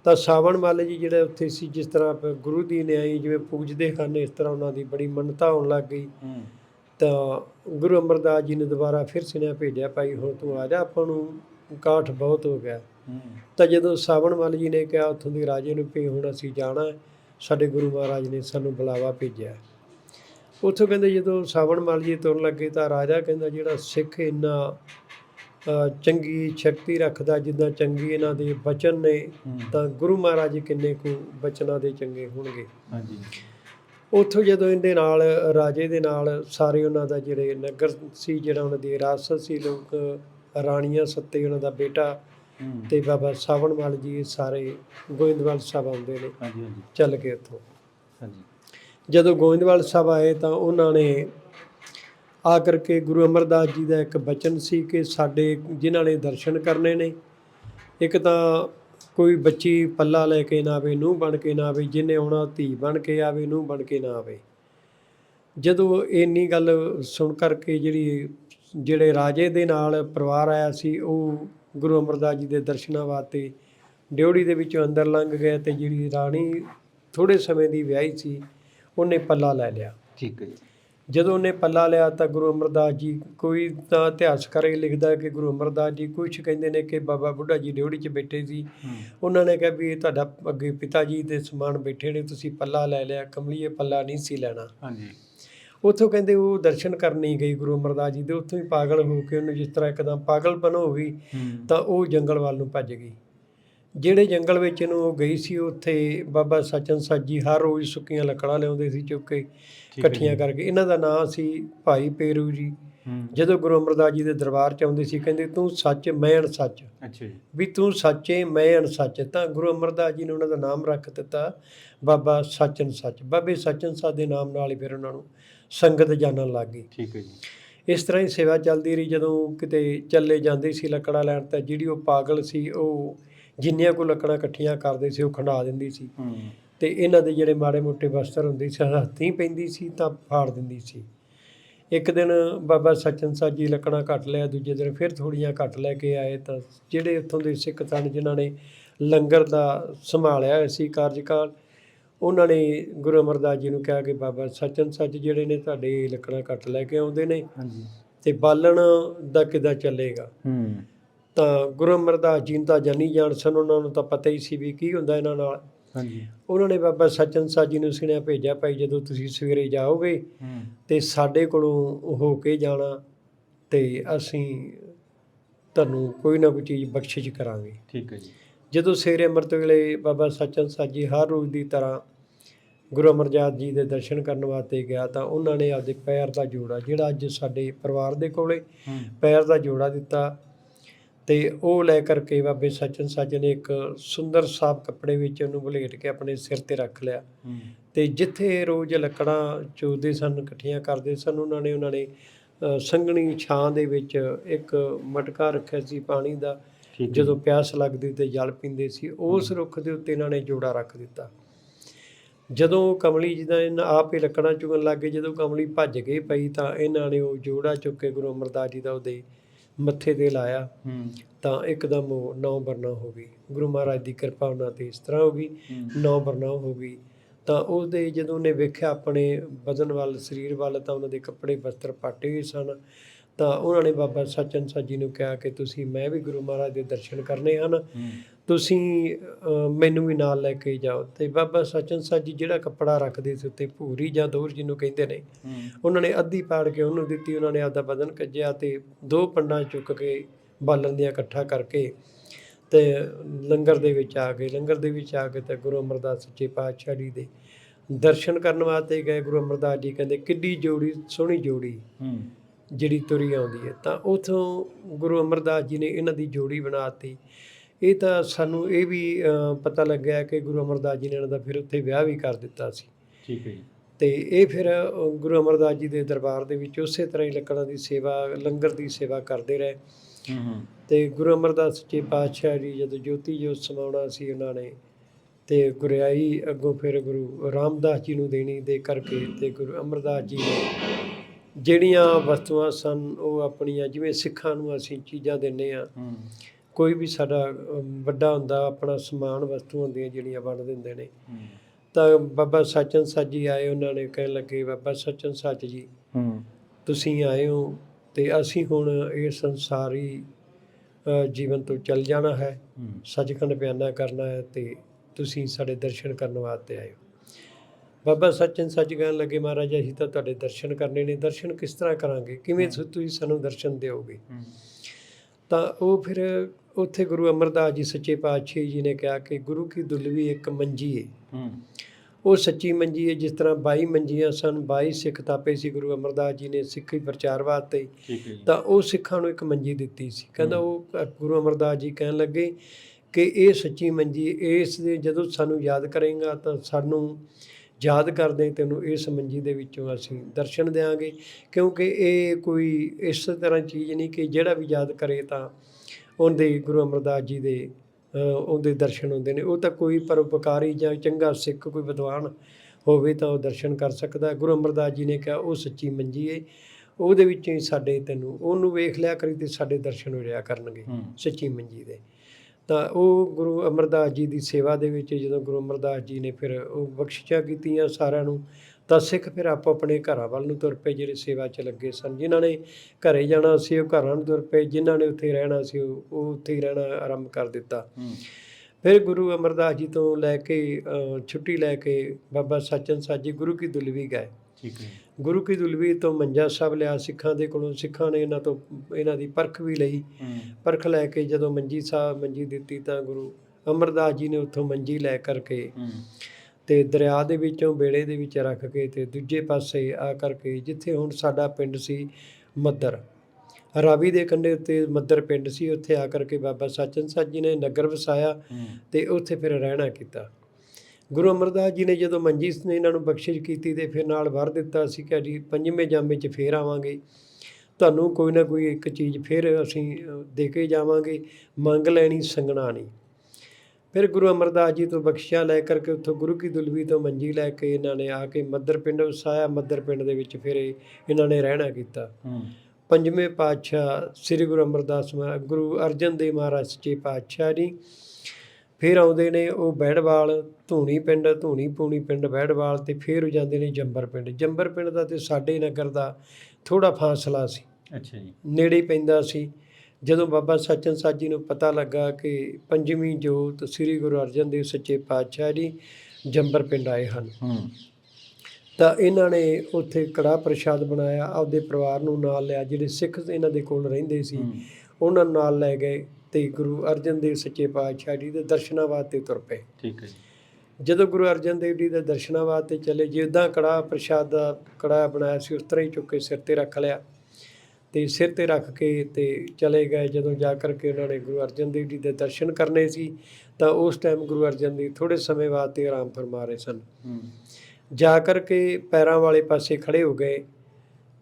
ਤਾਂ ਸਾਵਣ ਮੱਲ ਜੀ ਜਿਹੜੇ ਉੱਥੇ ਸੀ ਜਿਸ ਤਰ੍ਹਾਂ ਗੁਰੂ ਦੀ ਨਿਆਈ ਜਿਵੇਂ ਪੂਜਦੇ ਹਨ ਇਸ ਤਰ੍ਹਾਂ ਉਹਨਾਂ ਦੀ ਬੜੀ ਮੰਨਤਾ ਹੋਣ ਲੱਗ ਗਈ। ਤਾਂ ਗੁਰੂ ਅਮਰਦਾਸ ਜੀ ਨੇ ਦੁਬਾਰਾ ਫਿਰ ਸੁਨੇਹਾ ਭੇਜਿਆ ਭਾਈ ਹੁਣ ਤੂੰ ਆ ਜਾ ਆਪਾਂ ਨੂੰ ਕਾਠ ਬਹੁਤ ਹੋ ਗਿਆ। ਤਾਂ ਜਦੋਂ ਸਾਵਣ ਮੱਲ ਜੀ ਨੇ ਕਿਹਾ ਉੱਥੋਂ ਦੇ ਰਾਜੇ ਨੂੰ ਵੀ ਹੁਣ ਅਸੀਂ ਜਾਣਾ ਸਾਡੇ ਗੁਰੂ ਮਹਾਰਾਜ ਨੇ ਸਾਨੂੰ ਬੁਲਾਵਾ ਭੇਜਿਆ ਉੱਥੋਂ ਕਹਿੰਦੇ ਜਦੋਂ ਸਾਵਣ ਮੱਲ ਜੀ ਤੁਰਨ ਲੱਗੇ ਤਾਂ ਰਾਜਾ ਕਹਿੰਦਾ ਜਿਹੜਾ ਸਿੱਖ ਇੰਨਾ ਚੰਗੀ ਸ਼ਕਤੀ ਰੱਖਦਾ ਜਿੱਦਾਂ ਚੰਗੀ ਇਹਨਾਂ ਦੇ ਬਚਨ ਨੇ ਤਾਂ ਗੁਰੂ ਮਹਾਰਾਜ ਕਿੰਨੇ ਕੁ ਬਚਨਾਂ ਦੇ ਚੰਗੇ ਹੋਣਗੇ? ਹਾਂਜੀ। ਉੱਥੋਂ ਜਦੋਂ ਇਹਦੇ ਨਾਲ ਰਾਜੇ ਦੇ ਨਾਲ ਸਾਰੇ ਉਹਨਾਂ ਦਾ ਜਿਹੜੇ ਨਗਰ ਸੀ ਜਿਹੜਾ ਉਹਨਾਂ ਦੀ ਵਿਰਾਸਤ ਸੀ ਲੋਕ ਰਾਣੀਆਂ ਸੱਤੇ ਉਹਨਾਂ ਦਾ ਬੇਟਾ ਤੇ ਬਾਬਾ ਸਾਵਣਵਾਲ ਜੀ ਸਾਰੇ ਗੋਇੰਦਵਾਲ ਸਾਹਿਬ ਆਉਂਦੇ ਨੇ। ਹਾਂਜੀ ਹਾਂਜੀ। ਚੱਲ ਕੇ ਉੱਥੋਂ। ਹਾਂਜੀ। ਜਦੋਂ ਗੋਇੰਦਵਾਲ ਸਾਹਿਬ ਆਏ ਤਾਂ ਉਹਨਾਂ ਨੇ ਆ ਕਰਕੇ ਗੁਰੂ ਅਮਰਦਾਸ ਜੀ ਦਾ ਇੱਕ ਬਚਨ ਸੀ ਕਿ ਸਾਡੇ ਜਿਨ੍ਹਾਂ ਨੇ ਦਰਸ਼ਨ ਕਰਨੇ ਨੇ ਇੱਕ ਤਾਂ ਕੋਈ ਬੱਚੀ ਪੱਲਾ ਲੈ ਕੇ ਨਾ ਆਵੇ, ਨੂੰਹ ਬਣ ਕੇ ਨਾ ਆਵੇ ਜਿਹਨੇ ਆਉਣਾ ਧੀ ਬਣ ਕੇ ਆਵੇ, ਨੂੰਹ ਬਣ ਕੇ ਨਾ ਆਵੇ। ਜਦੋਂ ਇੰਨੀ ਗੱਲ ਸੁਣ ਕਰਕੇ ਜਿਹੜੀ, ਜਿਹੜੇ ਰਾਜੇ ਦੇ ਨਾਲ ਪਰਿਵਾਰ ਆਇਆ ਸੀ, ਉਹ ਗੁਰੂ ਅਮਰਦਾਸ ਜੀ ਦੇ ਦਰਸ਼ਨਾਂ ਵਾਸਤੇ ਡਿਉੜੀ ਦੇ ਵਿੱਚੋਂ ਅੰਦਰ ਲੰਘ ਗਏ ਤੇ ਜਿਹੜੀ ਰਾਣੀ ਥੋੜੇ ਸਮੇਂ ਦੀ ਵਿਆਹੀ ਸੀ, ਉਹਨੇ ਪੱਲਾ ਲੈ ਲਿਆ। ਠੀਕ ਹੈ ਜੀ। ਜਦੋਂ ਉਹਨੇ ਪੱਲਾ ਲਿਆ ਤਾਂ ਗੁਰੂ ਅਮਰਦਾਸ ਜੀ ਕੋਈ ਤਾਂ ਇਤਿਹਾਸਕਾਰ ਇਹ ਲਿਖਦਾ ਕਿ ਗੁਰੂ ਅਮਰਦਾਸ ਜੀ ਕੁਝ ਕਹਿੰਦੇ ਨੇ ਕਿ ਬਾਬਾ ਬੁੱਢਾ ਜੀ ਡਿਉੜੀ 'ਚ ਬੈਠੇ ਸੀ। ਉਹਨਾਂ ਨੇ ਕਿਹਾ ਵੀ ਇਹ ਤੁਹਾਡਾ ਅੱਗੇ ਪਿਤਾ ਜੀ ਦੇ ਸਮਾਨ ਬੈਠੇ ਨੇ ਤੁਸੀਂ ਪੱਲਾ ਲੈ ਲਿਆ ਕਮਲੀਏ ਪੱਲਾ ਨਹੀਂ ਸੀ ਲੈਣਾ। ਹਾਂਜੀ। ਉੱਥੋਂ ਕਹਿੰਦੇ ਉਹ ਦਰਸ਼ਨ ਕਰਨ ਨਹੀਂ ਗਈ ਗੁਰੂ ਅਮਰਦਾਸ ਜੀ ਦੇ ਉੱਥੋਂ ਹੀ ਪਾਗਲ ਹੋ ਕੇ ਉਹਨੂੰ ਜਿਸ ਤਰ੍ਹਾਂ ਇੱਕਦਮ ਪਾਗਲਪਨ ਹੋ ਗਈ ਤਾਂ ਉਹ ਜੰਗਲ ਵੱਲ ਨੂੰ ਭੱਜ ਗਈ। ਜਿਹੜੇ ਜੰਗਲ ਵਿੱਚ ਨੂੰ ਉਹ ਗਈ ਸੀ ਉੱਥੇ ਬਾਬਾ ਸਚਨ ਸਾਜੀ ਜੀ ਹਰ ਰੋਜ਼ ਸੁੱਕੀਆਂ ਲੱਕੜਾਂ ਲਿਆਉਂਦੇ ਸੀ ਚੁੱਕ ਕੇ ਇਕੱਠੀਆਂ। ਕਰਕੇ। ਇਹਨਾਂ ਦਾ ਨਾਮ ਸੀ ਭਾਈ ਪੇਰੂ ਜੀ। ਜਦੋਂ ਗੁਰੂ ਅਮਰਦਾਸ ਜੀ ਦੇ ਦਰਬਾਰ ਚ ਆਉਂਦੇ ਸੀ ਕਹਿੰਦੇ ਤੂੰ ਸੱਚ ਮੈਂ ਅਣਸੱਚ। ਅੱਛਾ ਜੀ। ਵੀ ਤੂੰ ਸੱਚੇ ਮੈਂ ਅਣਸੱਚ। ਤਾਂ ਗੁਰੂ ਅਮਰਦਾਸ ਜੀ ਨੇ ਉਹਨਾਂ ਦਾ ਨਾਮ ਰੱਖ ਦਿੱਤਾ ਬਾਬਾ ਸਚਨ ਸੱਚ। ਬਾਬੇ ਸਚਨ ਸੱਚ ਦੇ ਨਾਮ ਨਾਲ ਹੀ ਫਿਰ ਉਹਨਾਂ ਨੂੰ ਸੰਗਤ ਜਾਣਨ ਲੱਗ ਗਈ। ਠੀਕ ਹੈ ਜੀ। ਇਸ ਤਰ੍ਹਾਂ ਹੀ ਸੇਵਾ ਚੱਲਦੀ ਰਹੀ। ਜਦੋਂ ਕਿਤੇ ਚੱਲੇ ਜਾਂਦੇ ਸੀ ਲੱਕੜਾਂ ਲੈਣ ਤਾਂ ਜਿਹੜੀ ਉਹ ਪਾਗਲ ਸੀ ਉਹ ਜਿੰਨੀਆਂ ਕੋ ਲੱਕੜਾਂ ਇਕੱਠੀਆਂ ਕਰਦੇ ਸੀ ਉਹ ਖੰਡਾ ਦਿੰਦੀ ਸੀ। ਤੇ ਇਹਨਾਂ ਦੇ ਜਿਹੜੇ ਮਾੜੇ ਮੋਟੇ ਵਸਤਰ ਹੁੰਦੇ ਸੀ ਹੱਥੀਂ ਪੈਂਦੀ ਸੀ ਤਾਂ ਫਾੜ ਦਿੰਦੀ ਸੀ। ਇੱਕ ਦਿਨ ਬਾਬਾ ਸਚਨ ਸਾਹਿਬ ਜੀ ਲੱਕੜਾਂ ਘੱਟ ਲਿਆ ਦੂਜੇ ਦਿਨ ਫਿਰ ਥੋੜੀਆਂ ਘੱਟ ਲੈ ਕੇ ਆਏ ਤਾਂ ਜਿਹੜੇ ਉੱਥੋਂ ਦੇ ਸਿੱਖ ਸਨ ਜਿਨ੍ਹਾਂ ਨੇ ਲੰਗਰ ਦਾ ਸੰਭਾਲਿਆ ਹੋਇਆ ਸੀ ਕਾਰਜਕਾਲ ਉਹਨਾਂ ਨੇ ਗੁਰੂ ਅਮਰਦਾਸ ਜੀ ਨੂੰ ਕਿਹਾ ਕਿ ਬਾਬਾ ਸਚਨ ਸੱਚ ਜਿਹੜੇ ਨੇ ਤੁਹਾਡੇ ਲੱਕੜਾਂ ਘੱਟ ਲੈ ਕੇ ਆਉਂਦੇ ਨੇ ਹਾਂਜੀ। ਤੇ ਬਾਲਣ ਦਾ ਕਿੱਦਾਂ ਚੱਲੇਗਾ? ਹੂੰ। ਤਾਂ ਗੁਰੂ ਅਮਰਦਾਸ ਜੀ ਤਾਂ ਜਾਣੀ ਜਾਣ ਸਨ ਉਹਨਾਂ ਨੂੰ ਤਾਂ ਪਤਾ ਹੀ ਸੀ ਵੀ ਕੀ ਹੁੰਦਾ ਇਹਨਾਂ ਨਾਲ। ਹਾਂਜੀ। ਉਹਨਾਂ ਨੇ ਬਾਬਾ ਸਚਨ ਸਾਹਿਬ ਜੀ ਨੂੰ ਸੁਨੇਹਾ ਭੇਜਿਆ ਭਾਈ ਜਦੋਂ ਤੁਸੀਂ ਸਵੇਰੇ ਜਾਓਗੇ ਤੇ ਸਾਡੇ ਕੋਲੋਂ ਹੋ ਕੇ ਜਾਣਾ ਤੇ ਅਸੀਂ ਤੁਹਾਨੂੰ ਕੋਈ ਨਾ ਕੋਈ ਚੀਜ਼ ਬਖਸ਼ਿਸ਼ ਕਰਾਂਗੇ। ਠੀਕ ਹੈ ਜੀ। ਜਦੋਂ ਸਵੇਰੇ ਅੰਮ੍ਰਿਤ ਵੇਲੇ ਬਾਬਾ ਸਚਨ ਸਾਹਿਬ ਜੀ ਹਰ ਰੋਜ਼ ਦੀ ਤਰ੍ਹਾਂ ਗੁਰੂ ਅਮਰਦਾਸ ਜੀ ਦੇ ਦਰਸ਼ਨ ਕਰਨ ਵਾਸਤੇ ਗਿਆ ਤਾਂ ਉਹਨਾਂ ਨੇ ਆਪਦੇ ਪੈਰ ਦਾ ਜੋੜਾ ਜਿਹੜਾ ਅੱਜ ਸਾਡੇ ਪਰਿਵਾਰ ਦੇ ਕੋਲੇ ਪੈਰ ਦਾ ਜੋੜਾ ਦਿੱਤਾ ਤੇ ਉਹ ਲੈ ਕਰਕੇ ਬਾਬੇ ਸਚਨ ਸੱਜ ਨੇ ਇੱਕ ਸੁੰਦਰ ਸਾਫ਼ ਕੱਪੜੇ ਵਿੱਚ ਉਹਨੂੰ ਵਲੇਟ ਕੇ ਆਪਣੇ ਸਿਰ ਤੇ ਰੱਖ ਲਿਆ। ਤੇ ਜਿੱਥੇ ਰੋਜ਼ ਲੱਕੜਾਂ ਚੋਦੇ ਸਨ ਇਕੱਠੀਆਂ ਕਰਦੇ ਸਨ ਉਹਨਾਂ ਨੇ ਉਹਨਾਂ ਨੇ ਸੰਘਣੀ ਛਾਂ ਦੇ ਵਿੱਚ ਇੱਕ ਮਟਕਾ ਰੱਖਿਆ ਸੀ ਪਾਣੀ ਦਾ ਜਦੋਂ। ਪਿਆਸ ਲੱਗਦੀ ਤੇ ਜਲ ਪੀਂਦੇ ਸੀ ਉਸ ਰੁੱਖ ਦੇ ਉੱਤੇ ਇਹਨਾਂ ਨੇ ਜੋੜਾ ਰੱਖ ਦਿੱਤਾ। ਜਦੋਂ ਕਮਲੀ ਜੀ ਦਾ ਇਹਨਾਂ ਆਪ ਹੀ ਲੱਕੜਾਂ ਚੁਗਣ ਲੱਗੇ ਜਦੋਂ ਕਮਲੀ ਭੱਜ ਗਈ ਪਈ ਤਾਂ ਇਹਨਾਂ ਨੇ ਉਹ ਜੋੜਾ ਚੁੱਕ ਕੇ ਗੁਰੂ ਅਮਰਦਾਸ ਜੀ ਦਾ ਉਹਦੇ ਮੱਥੇ ਤੇ ਲਾਇਆ ਤਾਂ ਇੱਕਦਮ ਉਹ ਨੌ ਬਰਨਾ ਹੋ ਗਈ। ਗੁਰੂ ਮਹਾਰਾਜ ਦੀ ਕਿਰਪਾ ਉਹਨਾਂ ਤੇ ਇਸ ਤਰ੍ਹਾਂ ਹੋ ਗਈ ਨੌ ਬਰਨਾ ਹੋ ਗਈ। ਤਾਂ ਉਹਦੇ ਜਦੋਂ ਉਹਨੇ ਵੇਖਿਆ ਆਪਣੇ ਬਦਨ ਵੱਲ ਸਰੀਰ ਵੱਲ ਤਾਂ ਉਹਨਾਂ ਦੇ ਕੱਪੜੇ ਵਸਤਰ ਪਾਟੇ ਹੋਏ ਸਨ। ਤਾਂ ਉਹਨਾਂ ਨੇ ਬਾਬਾ ਸਚਨ ਸਾਹਿਬ ਜੀ ਨੂੰ ਕਿਹਾ ਕਿ ਤੁਸੀਂ ਮੈਂ ਵੀ ਗੁਰੂ ਮਹਾਰਾਜ ਦੇ ਦਰਸ਼ਨ ਕਰਨੇ ਹਨ। ਤੁਸੀਂ ਮੈਨੂੰ ਵੀ ਨਾਲ ਲੈ ਕੇ ਜਾਓ। ਤੇ ਬਾਬਾ ਸਚਨ ਸਾਹਿਬ ਜੀ ਜਿਹੜਾ ਕੱਪੜਾ ਰੱਖਦੇ ਸੀ ਉੱਤੇ ਭੂਰੀ ਜਾਂ ਦੋਰ ਜਿਹਨੂੰ ਕਹਿੰਦੇ ਨੇ ਉਹਨਾਂ ਨੇ ਅੱਧੀ ਪਾੜ ਕੇ ਉਹਨੂੰ ਦਿੱਤੀ ਉਹਨਾਂ ਨੇ ਆਪਦਾ ਬਦਨ ਕੱਜਿਆ ਤੇ ਦੋ ਪੰਡਾਂ ਚੁੱਕ ਕੇ ਬਾਲਣ ਦੀਆਂ ਇਕੱਠਾ ਕਰਕੇ ਤੇ ਲੰਗਰ ਦੇ ਵਿੱਚ ਆ ਗਏ। ਲੰਗਰ ਦੇ ਵਿੱਚ ਆ ਕੇ ਤੇ ਗੁਰੂ ਅਮਰਦਾਸ ਸੱਚੇ ਪਾਤਸ਼ਾਹ ਜੀ ਦੇ ਦਰਸ਼ਨ ਕਰਨ ਵਾਸਤੇ ਗਏ। ਗੁਰੂ ਅਮਰਦਾਸ ਜੀ ਕਹਿੰਦੇ ਕਿੱਡੀ ਜੋੜੀ ਸੋਹਣੀ ਜੋੜੀ। ਜਿਹੜੀ ਤੁਰੀ ਆਉਂਦੀ ਹੈ ਤਾਂ ਉਥੋਂ ਗੁਰੂ ਅਮਰਦਾਸ ਜੀ ਨੇ ਇਹਨਾਂ ਦੀ ਜੋੜੀ ਬਣਾਤੀ ਇਹ ਤਾਂ ਸਾਨੂੰ ਇਹ ਵੀ ਪਤਾ ਲੱਗਿਆ ਕਿ ਗੁਰੂ ਅਮਰਦਾਸ ਜੀ ਨੇ ਇਹਨਾਂ ਦਾ ਫਿਰ ਉੱਥੇ ਵਿਆਹ ਵੀ ਕਰ ਦਿੱਤਾ ਸੀ। ਠੀਕ ਹੈ ਜੀ। ਤੇ ਇਹ ਫਿਰ ਗੁਰੂ ਅਮਰਦਾਸ ਜੀ ਦੇ ਦਰਬਾਰ ਦੇ ਵਿੱਚ ਉਸੇ ਤਰ੍ਹਾਂ ਹੀ ਲੱਕੜਾਂ ਦੀ ਸੇਵਾ ਲੰਗਰ ਦੀ ਸੇਵਾ ਕਰਦੇ ਰਹੇ। ਤੇ ਗੁਰੂ ਅਮਰਦਾਸ ਸੱਚੇ ਪਾਤਸ਼ਾਹ ਜੀ ਜਦੋਂ ਜੋਤੀ ਜੋਤ ਸਮਾਉਣਾ ਸੀ ਉਹਨਾਂ ਨੇ ਤੇ ਗੁਰਿਆਈ ਅੱਗੋਂ ਫਿਰ ਗੁਰੂ ਰਾਮਦਾਸ ਜੀ ਨੂੰ ਦੇਣੀ ਦੇ ਕਰਕੇ ਤੇ ਗੁਰੂ ਅਮਰਦਾਸ ਜੀ ਨੇ ਜਿਹੜੀਆਂ ਵਸਤੂਆਂ ਸਨ ਉਹ ਆਪਣੀਆਂ ਜਿਵੇਂ ਸਿੱਖਾਂ ਨੂੰ ਅਸੀਂ ਚੀਜ਼ਾਂ ਦਿੰਨੇ ਆ ਕੋਈ ਵੀ ਸਾਡਾ ਵੱਡਾ ਹੁੰਦਾ ਆਪਣਾ ਸਮਾਨ ਵਸਤੂ ਹੁੰਦੀਆਂ ਜਿਹੜੀਆਂ ਵੰਡ ਦਿੰਦੇ ਨੇ। ਤਾਂ ਬਾਬਾ ਸਚਨ ਸੱਚ ਜੀ ਆਏ ਉਹਨਾਂ ਨੇ ਕਹਿਣ ਲੱਗੇ ਬਾਬਾ ਸਚਨ ਸੱਚ ਜੀ ਤੁਸੀਂ ਆਏ ਹੋ ਤੇ ਅਸੀਂ ਹੁਣ ਇਹ ਸੰਸਾਰੀ ਜੀਵਨ ਤੋਂ ਚੱਲ ਜਾਣਾ ਹੈ। ਹੂੰ। ਸੱਚਖੰਡ ਬਿਆਨਾ ਕਰਨਾ ਹੈ ਤੇ ਤੁਸੀਂ ਸਾਡੇ ਦਰਸ਼ਨ ਕਰਨ ਵਾਸਤੇ ਆਏ ਹੋ। ਬਾਬਾ ਸਚਨ ਸੱਚ ਕਹਿਣ ਲੱਗੇ ਮਹਾਰਾਜ ਅਸੀਂ ਤਾਂ ਤੁਹਾਡੇ ਦਰਸ਼ਨ ਕਰਨੇ ਨੇ। ਦਰਸ਼ਨ ਕਿਸ ਤਰ੍ਹਾਂ ਕਰਾਂਗੇ? ਕਿਵੇਂ ਤੁਸੀਂ ਸਾਨੂੰ ਦਰਸ਼ਨ ਦਿਓਗੇ? ਤਾਂ ਉਹ ਫਿਰ ਉੱਥੇ ਗੁਰੂ ਅਮਰਦਾਸ ਜੀ ਸੱਚੇ ਪਾਤਸ਼ਾਹ ਜੀ ਨੇ ਕਿਹਾ ਕਿ ਗੁਰੂ ਕੀ ਦੁਲਵੀ ਇੱਕ ਮੰਜੀ ਹੈ। ਉਹ ਸੱਚੀ ਮੰਜੀ ਹੈ ਜਿਸ ਤਰ੍ਹਾਂ 22 ਮੰਜੀਆਂ ਸਨ 22 ਸਿੱਖ ਤਾਪੇ ਸੀ ਗੁਰੂ ਅਮਰਦਾਸ ਜੀ ਨੇ ਸਿੱਖੀ ਪ੍ਰਚਾਰ ਵਾਸਤੇ। ਤਾਂ ਉਹ ਸਿੱਖਾਂ ਨੂੰ ਇੱਕ ਮੰਜੀ ਦਿੱਤੀ ਸੀ। ਕਹਿੰਦਾ ਉਹ ਗੁਰੂ ਅਮਰਦਾਸ ਜੀ ਕਹਿਣ ਲੱਗੇ ਕਿ ਇਹ ਸੱਚੀ ਮੰਜੀ ਇਸ ਦੇ ਜਦੋਂ ਸਾਨੂੰ ਯਾਦ ਕਰੇਗਾ ਤਾਂ ਸਾਨੂੰ ਯਾਦ ਕਰਦੇ ਤੈਨੂੰ ਇਸ ਮੰਜੀ ਦੇ ਵਿੱਚੋਂ ਅਸੀਂ ਦਰਸ਼ਨ ਦੇਵਾਂਗੇ ਕਿਉਂਕਿ ਇਹ ਕੋਈ ਇਸ ਤਰ੍ਹਾਂ ਚੀਜ਼ ਨਹੀਂ ਕਿ ਜਿਹੜਾ ਵੀ ਯਾਦ ਕਰੇ ਤਾਂ ਉਹਦੇ ਗੁਰੂ ਅਮਰਦਾਸ ਜੀ ਦੇ ਉਹਦੇ ਦਰਸ਼ਨ ਹੁੰਦੇ ਨੇ। ਉਹ ਤਾਂ ਕੋਈ ਪਰਉਪਕਾਰੀ ਜਾਂ ਚੰਗਾ ਸਿੱਖ ਕੋਈ ਵਿਦਵਾਨ ਹੋਵੇ ਤਾਂ ਉਹ ਦਰਸ਼ਨ ਕਰ ਸਕਦਾ। ਗੁਰੂ ਅਮਰਦਾਸ ਜੀ ਨੇ ਕਿਹਾ ਉਹ ਸੱਚੀ ਮੰਜੀ ਏ। ਉਹਦੇ ਵਿੱਚੋਂ ਹੀ ਸਾਡੇ ਤੈਨੂੰ ਉਹਨੂੰ ਵੇਖ ਲਿਆ ਕਰੀ ਤੇ ਸਾਡੇ ਦਰਸ਼ਨ ਹੋ ਰਿਹਾ ਕਰਨਗੇ ਸੱਚੀ ਮੰਜੀ ਦੇ। ਤਾਂ ਉਹ ਗੁਰੂ ਅਮਰਦਾਸ ਜੀ ਦੀ ਸੇਵਾ ਦੇ ਵਿੱਚ ਜਦੋਂ ਗੁਰੂ ਅਮਰਦਾਸ ਜੀ ਨੇ ਫਿਰ ਉਹ ਬਖਸ਼ਿਸ਼ਾਂ ਕੀਤੀਆਂ ਸਾਰਿਆਂ ਨੂੰ ਤਾਂ ਸਿੱਖ ਫਿਰ ਆਪੋ ਆਪਣੇ ਘਰਾਂ ਵੱਲ ਨੂੰ ਤੁਰ ਪਏ ਜਿਹੜੇ ਸੇਵਾ 'ਚ ਲੱਗੇ ਸਨ। ਜਿਨ੍ਹਾਂ ਨੇ ਘਰੇ ਜਾਣਾ ਸੀ ਉਹ ਘਰਾਂ ਨੂੰ ਤੁਰ ਪਏ। ਜਿਨ੍ਹਾਂ ਨੇ ਉੱਥੇ ਰਹਿਣਾ ਸੀ ਉਹ ਉੱਥੇ ਹੀ ਰਹਿਣਾ ਆਰੰਭ ਕਰ ਦਿੱਤਾ। ਫਿਰ ਗੁਰੂ ਅਮਰਦਾਸ ਜੀ ਤੋਂ ਲੈ ਕੇ ਛੁੱਟੀ ਲੈ ਕੇ ਬਾਬਾ ਸੱਚਨ ਸਾਜ ਗੁਰੂ ਕੀ ਦੁਲਵੀ ਗਏ। ਠੀਕ ਹੈ ਗੁਰੂ ਕੀ ਦੁਲਵੀ ਤੋਂ ਮੰਜਾ ਸਾਹਿਬ ਲਿਆ ਸਿੱਖਾਂ ਦੇ ਕੋਲੋਂ ਸਿੱਖਾਂ ਨੇ ਇਹਨਾਂ ਤੋਂ ਇਹਨਾਂ ਦੀ ਪਰਖ ਵੀ ਲਈ। ਪਰਖ ਲੈ ਕੇ ਜਦੋਂ ਮੰਜੀ ਸਾਹਿਬ ਮੰਜੀ ਦਿੱਤੀ ਤਾਂ ਗੁਰੂ ਅਮਰਦਾਸ ਜੀ ਨੇ ਉੱਥੋਂ ਮੰਜੀ ਲੈ ਕਰਕੇ ਤੇ ਦਰਿਆ ਦੇ ਵਿੱਚੋਂ ਬੇੜੇ ਦੇ ਵਿੱਚ ਰੱਖ ਕੇ ਤੇ ਦੂਜੇ ਪਾਸੇ ਆ ਕਰਕੇ ਜਿੱਥੇ ਹੁਣ ਸਾਡਾ ਪਿੰਡ ਸੀ ਮੱਦਰ। ਰਾਵੀ ਦੇ ਕੰਢੇ ਉੱਤੇ ਮੱਦਰ ਪਿੰਡ ਸੀ ਉੱਥੇ ਆ ਕਰਕੇ ਬਾਬਾ ਸੱਚਨ ਸਾਜ ਜੀ ਨੇ ਨਗਰ ਵਸਾਇਆ ਤੇ ਉੱਥੇ ਫਿਰ ਰਹਿਣਾ ਕੀਤਾ। ਗੁਰੂ ਅਮਰਦਾਸ ਜੀ ਨੇ ਜਦੋਂ ਮੰਜੀ ਨੇ ਇਹਨਾਂ ਨੂੰ ਬਖਸ਼ਿਸ਼ ਕੀਤੀ ਤੇ ਫਿਰ ਨਾਲ ਵਰ ਦਿੱਤਾ ਸੀ ਕਿ ਜੀ ਪੰਜਵੇਂ ਜਾਮੇ 'ਚ ਫੇਰ ਆਵਾਂਗੇ। ਤੁਹਾਨੂੰ ਕੋਈ ਨਾ ਕੋਈ ਇੱਕ ਚੀਜ਼ ਫਿਰ ਅਸੀਂ ਦੇ ਕੇ ਜਾਵਾਂਗੇ। ਮੰਗ ਲੈਣੀ ਸੰਗਣਾ ਨਹੀਂ। ਫਿਰ ਗੁਰੂ ਅਮਰਦਾਸ ਜੀ ਤੋਂ ਬਖਸ਼ਿਆ ਲੈ ਕਰਕੇ ਉੱਥੋਂ ਗੁਰੂ ਕੀ ਦੁਲਵੀ ਤੋਂ ਮੰਜੀ ਲੈ ਕੇ ਇਹਨਾਂ ਨੇ ਆ ਕੇ ਮੱਦਰ ਪਿੰਡ ਵਸਾਇਆ ਮੱਦਰ ਪਿੰਡ ਦੇ ਵਿੱਚ ਫਿਰ ਇਹ- ਇਹਨਾਂ ਨੇ ਰਹਿਣਾ ਕੀਤਾ। ਪੰਜਵੇਂ ਪਾਤਸ਼ਾਹ ਸ੍ਰੀ ਗੁਰੂ ਅਮਰਦਾਸ ਗੁਰੂ ਅਰਜਨ ਦੇਵ ਮਹਾਰਾਜ ਸੱਚੇ ਪਾਤਸ਼ਾਹ ਜੀ। ਫਿਰ ਆਉਂਦੇ ਨੇ ਉਹ ਬੈੜਵਾਲ ਧੂਣੀ ਪਿੰਡ ਧੂਣੀ ਪੂਣੀ ਪਿੰਡ ਬੈੜਵਾਲ ਤੇ ਫਿਰ ਉਹ ਜਾਂਦੇ ਨੇ ਜੰਬਰ ਪਿੰਡ। ਜੰਬਰ ਪਿੰਡ ਦਾ ਤੇ ਸਾਡੇ ਨਗਰ ਦਾ ਥੋੜਾ ਫਾਸਲਾ ਸੀ। ਅੱਛਾ ਜੀ। ਨੇੜੇ ਪੈਂਦਾ ਸੀ। ਜਦੋਂ ਬਾਬਾ ਸੱਚਨ ਸਾਜ ਜੀ ਨੂੰ ਪਤਾ ਲੱਗਾ ਕਿ ਪੰਜਵੀਂ ਜੋਤ ਸ੍ਰੀ ਗੁਰੂ ਅਰਜਨ ਦੇਵ ਸੱਚੇ ਪਾਤਸ਼ਾਹ ਜੀ ਜੰਬਰ ਪਿੰਡ ਆਏ ਹਨ। ਤਾਂ ਇਹਨਾਂ ਨੇ ਉੱਥੇ ਕੜਾ ਪ੍ਰਸ਼ਾਦ ਬਣਾਇਆ ਆਪਦੇ ਪਰਿਵਾਰ ਨੂੰ ਨਾਲ ਲਿਆ ਜਿਹੜੇ ਸਿੱਖ ਇਹਨਾਂ ਦੇ ਕੋਲ ਰਹਿੰਦੇ ਸੀ ਉਹਨਾਂ ਨਾਲ ਲੈ ਗਏ। ਤੇ ਗੁਰੂ ਅਰਜਨ ਦੇਵ ਸੱਚੇ ਪਾਤਸ਼ਾਹ ਜੀ ਦੇ ਦਰਸ਼ਨਾਂ ਵਾਸਤੇ ਤੁਰ ਪਏ। ਠੀਕ ਹੈ ਜੀ। ਜਦੋਂ ਗੁਰੂ ਅਰਜਨ ਦੇਵ ਜੀ ਦੇ ਦਰਸ਼ਨਾਂ ਵਾਸਤੇ ਚੱਲੇ ਜਿੱਦਾਂ ਕੜਾ ਪ੍ਰਸ਼ਾਦ ਦਾ ਕੜਾ ਬਣਾਇਆ ਸੀ ਉਸ ਤਰ੍ਹਾਂ ਹੀ ਚੁੱਕ ਕੇ ਸਿਰ ਤੇ ਰੱਖ ਲਿਆ ਤੇ ਸਿਰ ਤੇ ਰੱਖ ਕੇ ਤੇ ਚਲੇ ਗਏ। ਜਦੋਂ ਜਾ ਕਰਕੇ ਉਹਨਾਂ ਨੇ ਗੁਰੂ ਅਰਜਨ ਦੇਵ ਜੀ ਦੇ ਦਰਸ਼ਨ ਕਰਨੇ ਸੀ ਤਾਂ ਉਸ ਟਾਈਮ ਗੁਰੂ ਅਰਜਨ ਦੇਵ ਥੋੜੇ ਸਮੇਂ ਵਾਸਤੇ ਆਰਾਮ ਫਰਮਾ ਰਹੇ ਸਨ। ਹੂੰ। ਜਾ ਕਰਕੇ ਪੈਰਾਂ ਵਾਲੇ ਪਾਸੇ ਖੜੇ ਹੋ ਗਏ।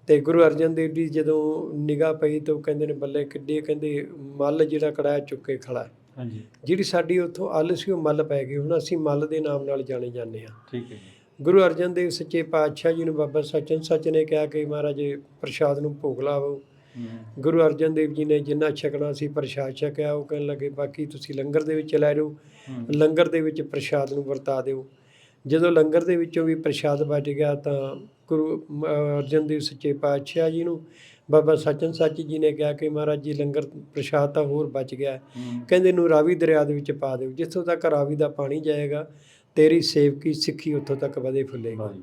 ਤੇ ਗੁਰੂ ਅਰਜਨ ਦੇਵ ਜੀ ਜਦੋਂ ਨਿਗਾਹ ਪਈ ਤਾਂ ਉਹ ਕਹਿੰਦੇ ਨੇ ਬੱਲੇ ਕਿੱਡੇ ਕਹਿੰਦੇ ਮੱਲ ਜਿਹੜਾ ਕੜਾਇਆ ਚੁੱਕ ਖੜਾ ਹੈ। ਹਾਂਜੀ। ਜਿਹੜੀ ਸਾਡੀ ਉੱਥੋਂ ਅੱਲ ਸੀ ਉਹ ਮੱਲ ਪੈ ਗਈ। ਹੁਣ ਅਸੀਂ ਮੱਲ ਦੇ ਨਾਮ ਨਾਲ ਜਾਣੇ ਜਾਂਦੇ ਹਾਂ। ਠੀਕ ਹੈ ਜੀ। ਗੁਰੂ ਅਰਜਨ ਦੇਵ ਸੱਚੇ ਪਾਤਸ਼ਾਹ ਜੀ ਨੂੰ ਬਾਬਾ ਸੱਚਨ ਸੱਚ ਨੇ ਕਿਹਾ ਕਿ ਮਹਾਰਾਜ ਪ੍ਰਸ਼ਾਦ ਨੂੰ ਭੋਗ ਲਾਵੋ। ਗੁਰੂ ਅਰਜਨ ਦੇਵ ਜੀ ਨੇ ਜਿੰਨਾ ਛਕਣਾ ਸੀ ਪ੍ਰਸ਼ਾਦ ਛਕਿਆ। ਉਹ ਕਹਿਣ ਲੱਗੇ ਬਾਕੀ ਤੁਸੀਂ ਲੰਗਰ ਦੇ ਵਿੱਚ ਲੈ ਜਾਓ। ਲੰਗਰ ਦੇ ਵਿੱਚ ਪ੍ਰਸ਼ਾਦ ਨੂੰ ਵਰਤਾ ਦਿਓ। ਜਦੋਂ ਲੰਗਰ ਦੇ ਵਿੱਚੋਂ ਵੀ ਪ੍ਰਸ਼ਾਦ ਬਚ ਗਿਆ ਤਾਂ ਗੁਰੂ ਅਰਜਨ ਦੇਵ ਸੱਚੇ ਪਾਤਸ਼ਾਹ ਜੀ ਨੂੰ ਬਾਬਾ ਸੱਚਨ ਸੱਚ ਜੀ ਨੇ ਕਿਹਾ ਕਿ ਮਹਾਰਾਜ ਜੀ ਲੰਗਰ ਪ੍ਰਸ਼ਾਦ ਤਾਂ ਹੋਰ ਬਚ ਗਿਆ। ਕਹਿੰਦੇ ਨੂੰ ਰਾਵੀ ਦਰਿਆ ਦੇ ਵਿੱਚ ਪਾ ਦਿਓ ਜਿੱਥੋਂ ਤੱਕ ਰਾਵੀ ਦਾ ਪਾਣੀ ਜਾਏਗਾ ਤੇਰੀ ਸੇਵਕੀ ਸਿੱਖੀ ਉੱਥੋਂ ਤੱਕ ਵਧੇ ਫੁੱਲੇਗੀ।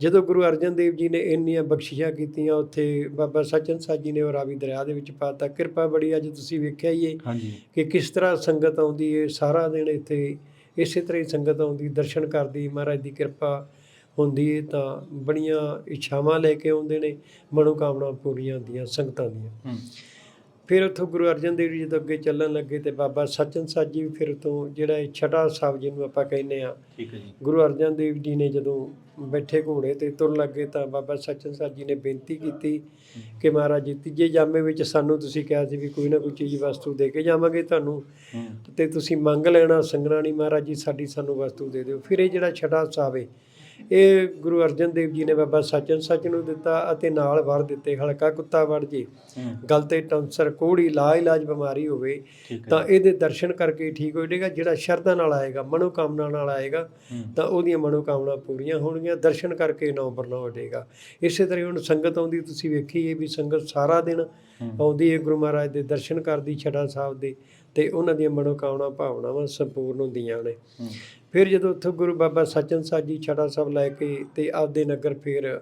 ਜਦੋਂ ਗੁਰੂ ਅਰਜਨ ਦੇਵ ਜੀ ਨੇ ਇੰਨੀਆਂ ਬਖਸ਼ਿਸ਼ਾਂ ਕੀਤੀਆਂ ਉੱਥੇ ਬਾਬਾ ਸੱਚਨ ਸਾਜ ਜੀ ਨੇ ਉਹ ਰਾਵੀ ਦਰਿਆ ਦੇ ਵਿੱਚ ਪਾਤਾ। ਕਿਰਪਾ ਬੜੀ ਅੱਜ ਤੁਸੀਂ ਵੇਖਿਆ ਹੀ ਹੈ ਹਾਂਜੀ। ਕਿ ਕਿਸ ਤਰ੍ਹਾਂ ਸੰਗਤ ਆਉਂਦੀ ਹੈ ਸਾਰਾ ਦਿਨ ਇੱਥੇ ਇਸੇ ਤਰ੍ਹਾਂ ਹੀ ਸੰਗਤ ਆਉਂਦੀ ਦਰਸ਼ਨ ਕਰਦੀ ਮਹਾਰਾਜ ਦੀ ਕਿਰਪਾ ਹੁੰਦੀ ਹੈ ਤਾਂ ਬੜੀਆਂ ਇੱਛਾਵਾਂ ਲੈ ਕੇ ਆਉਂਦੇ ਨੇ ਮਨੋਕਾਮਨਾ ਪੂਰੀਆਂ ਹੁੰਦੀਆਂ ਸੰਗਤਾਂ ਦੀਆਂ। ਫਿਰ ਉੱਥੋਂ ਗੁਰੂ ਅਰਜਨ ਦੇਵ ਜੀ ਜਦੋਂ ਅੱਗੇ ਚੱਲਣ ਲੱਗੇ ਤੇ ਬਾਬਾ ਸੱਚਨ ਸਾਜ ਜੀ ਵੀ ਫਿਰ ਉੱਥੋਂ ਜਿਹੜਾ ਛਟਾ ਸਾਹਿਬ ਜਿਹਨੂੰ ਆਪਾਂ ਕਹਿੰਦੇ ਆ ਠੀਕ ਹੈ ਜੀ। ਗੁਰੂ ਅਰਜਨ ਦੇਵ ਜੀ ਨੇ ਜਦੋਂ ਬੈਠੇ ਘੋੜੇ ਤੇ ਤੁਰਨ ਲੱਗੇ ਤਾਂ ਬਾਬਾ ਸੱਚਨ ਸਾਹਿਬ ਜੀ ਨੇ ਬੇਨਤੀ ਕੀਤੀ ਕਿ ਮਹਾਰਾਜ ਜੀ ਤੀਜੇ ਜਾਮੇ ਵਿੱਚ ਸਾਨੂੰ ਤੁਸੀਂ ਕਿਹਾ ਸੀ ਵੀ ਕੋਈ ਨਾ ਕੋਈ ਚੀਜ਼ ਵਸਤੂ ਦੇ ਕੇ ਜਾਵਾਂਗੇ ਤੁਹਾਨੂੰ। ਤੇ ਤੁਸੀਂ ਮੰਗ ਲੈਣਾ ਨਹੀਂ ਮਹਾਰਾਜ ਜੀ ਸਾਡੀ ਸਾਨੂੰ ਵਸਤੂ ਦੇ ਦਿਓ। ਫਿਰ ਇਹ ਜਿਹੜਾ ਸਾਹਿਬ ਹੈ ਇਹ ਗੁਰੂ ਅਰਜਨ ਦੇਵ ਜੀ ਨੇ ਬਾਬਾ ਸੱਚਨ ਸੱਚ ਨੂੰ ਦਿੱਤਾ ਅਤੇ ਨਾਲ ਵਰ ਦਿੱਤੇ ਹਲਕਾ ਕੁੱਤਾ ਵੜ ਜੇ। ਗਲ ਤੇ ਟੰਸਰ ਕੋੜੀ ਲਾ ਇਲਾਜ ਬਿਮਾਰੀ ਹੋਵੇ ਤਾਂ ਇਹਦੇ ਦਰਸ਼ਨ ਕਰਕੇ ਠੀਕ ਹੋ ਜਾਏਗਾ ਜਿਹੜਾ ਸ਼ਰਧਾ ਨਾਲ ਆਏਗਾ ਮਨੋਕਾਮਨਾ ਨਾਲ ਆਏਗਾ ਤਾਂ ਉਹਦੀਆਂ ਮਨੋਕਾਮਨਾ ਪੂਰੀਆਂ ਹੋਣਗੀਆਂ ਦਰਸ਼ਨ ਕਰਕੇ ਨੌ ਬਰਨਾ ਹੋ ਜਾਏਗਾ। ਇਸੇ ਤਰ੍ਹਾਂ ਹੁਣ ਸੰਗਤ ਆਉਂਦੀ ਤੁਸੀਂ ਵੇਖੀ ਹੈ ਵੀ ਸੰਗਤ ਸਾਰਾ ਦਿਨ ਆਉਂਦੀ ਹੈ ਗੁਰੂ ਮਹਾਰਾਜ ਦੇ ਦਰਸ਼ਨ ਕਰਦੀ ਛੜਾ ਸਾਹਿਬ ਦੇ ਤੇ ਉਹਨਾਂ ਦੀਆਂ ਮਨੋਕਾਮਨਾ ਭਾਵਨਾਵਾਂ ਸੰਪੂਰਨ ਹੁੰਦੀਆਂ ਨੇ। ਫਿਰ ਜਦੋਂ ਉੱਥੋਂ ਗੁਰੂ ਬਾਬਾ ਸੱਚਨ ਸਾਹਿਬ ਜੀ ਛੜਾ ਸਾਹਿਬ ਲੈ ਕੇ ਤੇ ਆਪਦੇ ਨਗਰ ਫਿਰ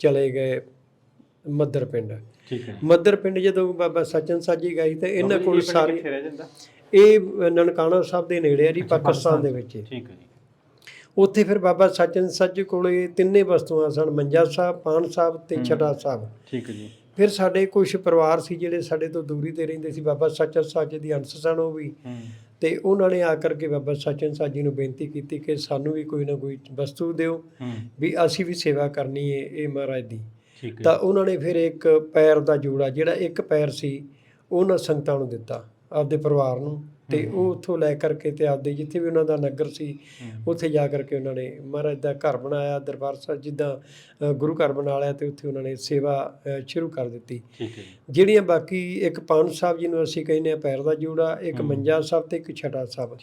ਚਲੇ ਗਏ ਮੱਦਰ ਪਿੰਡ। ਠੀਕ ਹੈ। ਮੱਦਰ ਪਿੰਡ ਜਦੋਂ ਬਾਬਾ ਸੱਚਨ ਸਾਹਿਬ ਜੀ ਗਏ ਤੇ ਇਹਨਾਂ ਕੋਲ ਸਾਰੇ ਇਹ ਨਨਕਾਣਾ ਸਾਹਿਬ ਦੇ ਨੇੜੇ ਆ ਜੀ ਪਾਕਿਸਤਾਨ ਦੇ ਵਿੱਚ। ਠੀਕ ਹੈ ਜੀ। ਉੱਥੇ ਫਿਰ ਬਾਬਾ ਸੱਚਨ ਸੱਚ ਕੋਲੇ ਤਿੰਨੇ ਵਸਤੂਆਂ ਸਨ ਮੰਜਾ ਸਾਹਿਬ ਪਾਨ ਸਾਹਿਬ ਤੇ। ਛਟਾ ਸਾਹਿਬ। ਠੀਕ ਹੈ ਜੀ। ਫਿਰ ਸਾਡੇ ਕੁਝ ਪਰਿਵਾਰ ਸੀ ਜਿਹੜੇ ਸਾਡੇ ਤੋਂ ਦੂਰੀ ਤੇ ਰਹਿੰਦੇ ਸੀ ਬਾਬਾ ਸੱਚਨ ਸੱਚ ਦੀ ਅੰਸ਼ ਸਨ ਉਹ ਵੀ। ਤੇ ਉਹਨਾਂ ਨੇ ਆ ਕਰਕੇ ਬਾਬਾ ਸੱਚਨ ਸੱਚ ਜੀ ਨੂੰ ਬੇਨਤੀ ਕੀਤੀ ਕਿ ਸਾਨੂੰ ਵੀ ਕੋਈ ਨਾ ਕੋਈ ਵਸਤੂ ਦਿਓ ਵੀ ਅਸੀਂ ਵੀ ਸੇਵਾ ਕਰਨੀ ਹੈ ਇਹ ਮਹਾਰਾਜ ਦੀ। ਤਾਂ ਉਹਨਾਂ ਨੇ ਫਿਰ ਇੱਕ ਪੈਰ ਦਾ ਜੋੜਾ ਜਿਹੜਾ ਇੱਕ ਪੈਰ ਸੀ ਉਹਨਾਂ ਸੰਗਤਾਂ ਨੂੰ ਦਿੱਤਾ। ਆਪਦੇ ਪਰਿਵਾਰ ਨੂੰ ਤੇ। ਉਹ ਉੱਥੋਂ ਲੈ ਕਰਕੇ ਤੇ ਆਪਦੇ ਜਿੱਥੇ ਵੀ ਉਹਨਾਂ ਦਾ ਨਗਰ ਸੀ ਉੱਥੇ ਜਾ ਕਰਕੇ ਉਹਨਾਂ ਨੇ ਮਹਾਰਾਜ ਦਾ ਘਰ ਬਣਾਇਆ ਦਰਬਾਰ ਸਾਹਿਬ ਜਿੱਦਾਂ ਗੁਰੂ ਘਰ ਬਣਾ ਲਿਆ ਤੇ ਉੱਥੇ ਉਹਨਾਂ ਨੇ ਸੇਵਾ ਸ਼ੁਰੂ ਕਰ ਦਿੱਤੀ। ਜਿਹੜੀਆਂ ਬਾਕੀ ਇੱਕ ਪਾਨ ਸਾਹਿਬ ਜੀ ਨੂੰ ਅਸੀਂ ਕਹਿੰਦੇ ਆ ਪੈਰ ਦਾ ਜੋੜਾ ਇੱਕ। ਮੰਜਾ ਸਾਹਿਬ ਤੇ ਇੱਕ ਛਟਾ ਸਾਹਿਬ।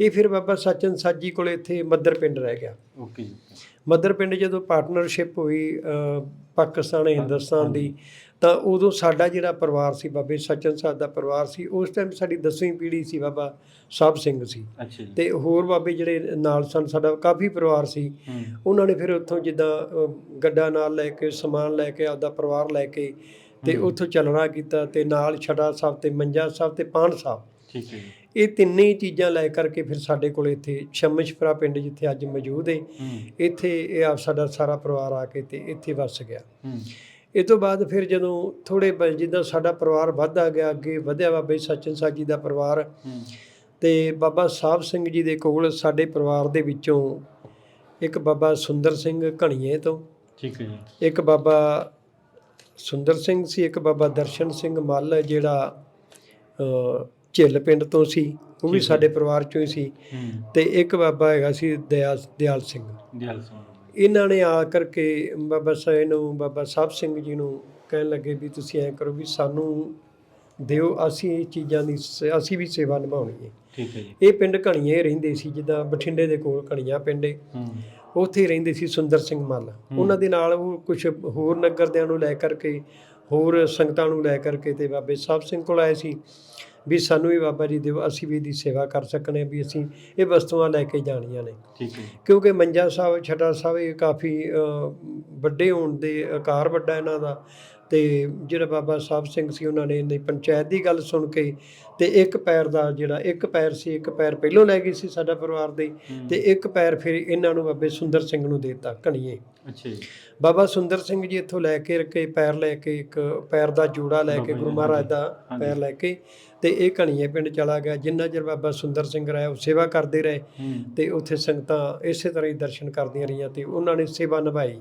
ਇਹ ਫਿਰ ਬਾਬਾ ਸੱਚਨ ਸਾਹਿਬ ਜੀ ਕੋਲੇ ਇੱਥੇ ਮੱਦਰ ਪਿੰਡ ਰਹਿ ਗਿਆ। ਓਕੇ ਜੀ। ਮਦਰ ਪਿੰਡ ਜਦੋਂ ਪਾਰਟਨਰਸ਼ਿਪ ਹੋਈ ਪਾਕਿਸਤਾਨ ਹਿੰਦੁਸਤਾਨ ਦੀ। ਤਾਂ ਉਦੋਂ ਸਾਡਾ ਜਿਹੜਾ ਪਰਿਵਾਰ ਸੀ ਬਾਬੇ ਸੱਚਨ ਸਾਹਿਬ ਦਾ ਪਰਿਵਾਰ ਸੀ ਉਸ ਟਾਈਮ ਸਾਡੀ 10ਵੀਂ ਪੀੜ੍ਹੀ ਸੀ ਬਾਬਾ ਸਾਹਿਬ ਸਿੰਘ ਸੀ। ਤੇ ਹੋਰ ਬਾਬੇ ਜਿਹੜੇ ਨਾਲ ਸਨ ਸਾਡਾ ਕਾਫੀ ਪਰਿਵਾਰ ਸੀ। ਉਹਨਾਂ ਨੇ ਫਿਰ ਉੱਥੋਂ ਜਿੱਦਾਂ ਗੱਡਾ ਨਾਲ ਲੈ ਕੇ ਸਮਾਨ ਲੈ ਕੇ ਆਪਦਾ ਪਰਿਵਾਰ ਲੈ ਕੇ ਤੇ। ਉੱਥੋਂ ਚੱਲਣਾ ਕੀਤਾ ਤੇ ਨਾਲ ਛੜਾ ਸਾਹਿਬ ਤੇ ਮੰਜਾ ਸਾਹਿਬ ਤੇ ਪਾਨ ਸਾਹਿਬ। ਠੀਕ ਹੈ ਜੀ। ਇਹ ਤਿੰਨੇ ਚੀਜ਼ਾਂ ਲੈ ਕਰਕੇ ਫਿਰ ਸਾਡੇ ਕੋਲ ਇੱਥੇ ਸ਼ਮਸ਼ਪੁਰਾ ਪਿੰਡ ਜਿੱਥੇ ਅੱਜ ਮੌਜੂਦ ਹੈ। ਇੱਥੇ ਇਹ ਆਪ ਸਾਡਾ ਸਾਰਾ ਪਰਿਵਾਰ ਆ ਕੇ ਤੇ ਇੱਥੇ ਵਸ ਗਿਆ। ਇਹ ਤੋਂ ਬਾਅਦ ਫਿਰ ਜਦੋਂ ਥੋੜੇ ਜਿੱਦਾਂ ਸਾਡਾ ਪਰਿਵਾਰ ਵੱਧਦਾ ਗਿਆ ਅੱਗੇ ਵਧਿਆ ਬਾਬੇ ਸੱਚਨ ਸਾਹਿਬ ਜੀ ਦਾ ਪਰਿਵਾਰ ਤੇ ਬਾਬਾ ਸਾਹਿਬ ਸਿੰਘ ਜੀ ਦੇ ਕੋਲ ਸਾਡੇ ਪਰਿਵਾਰ ਦੇ ਵਿੱਚੋਂ ਇੱਕ ਬਾਬਾ ਸੁੰਦਰ ਸਿੰਘ ਘਣੀਏ ਤੋਂ ਠੀਕ ਹੈ ਜੀ। ਇੱਕ ਬਾਬਾ ਸੁੰਦਰ ਸਿੰਘ ਸੀ ਇੱਕ ਬਾਬਾ ਦਰਸ਼ਨ ਸਿੰਘ ਮੱਲ ਜਿਹੜਾ ਝਿੱਲ ਪਿੰਡ ਤੋਂ ਸੀ ਉਹ ਵੀ। ਸਾਡੇ ਪਰਿਵਾਰ ਚੋਂ ਹੀ ਸੀ ਤੇ ਇੱਕ ਬਾਬਾ ਹੈਗਾ ਸੀ ਦਿਆਲ ਦਿਆਲ ਸਿੰਘ। ਦਿਆਲ ਸਿੰਘ। ਇਹਨਾਂ ਨੇ ਆ ਕਰਕੇ ਬਾਬਾ ਸਾਹਿਬ ਨੂੰ ਬਾਬਾ ਸਾਹਿਬ ਸਿੰਘ ਜੀ ਨੂੰ ਕਹਿਣ ਲੱਗੇ ਵੀ ਤੁਸੀਂ ਐਂ ਕਰੋ ਵੀ ਸਾਨੂੰ ਦਿਓ ਅਸੀਂ ਇਹ ਚੀਜ਼ਾਂ ਦੀ ਸ- ਅਸੀਂ ਵੀ ਸੇਵਾ ਨਿਭਾਉਣੀ ਹੈ। ਠੀਕ ਹੈ ਜੀ। ਇਹ ਪਿੰਡ ਘਣੀਏ ਰਹਿੰਦੇ ਸੀ ਜਿੱਦਾਂ ਬਠਿੰਡੇ ਦੇ ਕੋਲ ਘਣੀਆਂ ਪਿੰਡ ਹੈ ਹੂੰ। ਉੱਥੇ ਰਹਿੰਦੇ ਸੀ ਸੁੰਦਰ ਸਿੰਘ ਮੱਲ। ਉਹਨਾਂ ਦੇ ਨਾਲ ਉਹ ਕੁਝ ਹੋਰ ਨਗਰਦਿਆਂ ਨੂੰ ਲੈ ਕਰਕੇ ਹੋਰ ਸੰਗਤਾਂ ਨੂੰ ਲੈ ਕਰਕੇ ਤੇ ਬਾਬੇ ਸਾਹਿਬ ਸਿੰਘ ਕੋਲ ਆਏ ਸੀ। ਵੀ ਸਾਨੂੰ ਵੀ ਬਾਬਾ ਜੀ ਦਿਓ ਅਸੀਂ ਵੀ ਇਹਦੀ ਸੇਵਾ ਕਰ ਸਕਨੇ ਵੀ ਅਸੀਂ ਇਹ ਵਸਤੂਆਂ ਲੈ ਕੇ ਜਾਣੀਆਂ ਨੇ। ਠੀਕ ਹੈ ਕਿਉਂਕਿ ਮੰਜਾ ਸਾਹਿਬ ਛਟਾ ਸਾਹਿਬ ਇਹ ਕਾਫੀ ਵੱਡੇ ਹੋਣ ਦੇ ਆਕਾਰ ਵੱਡਾ ਇਹਨਾਂ ਦਾ। ਤੇ ਜਿਹੜਾ ਬਾਬਾ ਸਾਹਿਬ ਸਿੰਘ ਸੀ ਉਹਨਾਂ ਨੇ ਇਹਦੀ ਪੰਚਾਇਤ ਦੀ ਗੱਲ ਸੁਣ ਕੇ ਤੇ ਇੱਕ ਪੈਰ ਦਾ ਜਿਹੜਾ ਇੱਕ ਪੈਰ ਸੀ ਇੱਕ ਪੈਰ ਪਹਿਲੋਂ ਲੈ ਗਈ ਸੀ ਸਾਡਾ ਪਰਿਵਾਰ ਦੇ। ਤੇ ਇੱਕ ਪੈਰ ਫਿਰ ਇਹਨਾਂ ਨੂੰ ਬਾਬੇ ਸੁੰਦਰ ਸਿੰਘ ਨੂੰ ਦੇਤਾ ਘਣੀਏ। ਅੱਛਾ ਜੀ। ਬਾਬਾ ਸੁੰਦਰ ਸਿੰਘ ਜੀ ਇੱਥੋਂ ਲੈ ਕੇ ਰਕੇ ਪੈਰ ਲੈ ਕੇ ਇੱਕ ਪੈਰ ਦਾ ਜੋੜਾ ਲੈ ਕੇ ਗੁਰੂ ਮਹਾਰਾਜ ਦਾ। ਪੈਰ ਲੈ ਕੇ ਤੇ ਇਹ ਘਣੀਏ ਪਿੰਡ ਚਲਾ ਗਿਆ ਜਿੰਨਾ ਚਿਰ ਬਾਬਾ ਸੁੰਦਰ ਸਿੰਘ ਰਿਹਾ ਉਹ ਸੇਵਾ ਕਰਦੇ ਰਹੇ ਤੇ ਉੱਥੇ ਸੰਗਤਾਂ ਇਸੇ ਤਰ੍ਹਾਂ ਹੀ ਦਰਸ਼ਨ ਕਰਦੀਆਂ ਰਹੀਆਂ ਤੇ ਉਹਨਾਂ ਨੇ ਸੇਵਾ ਨਿਭਾਈ।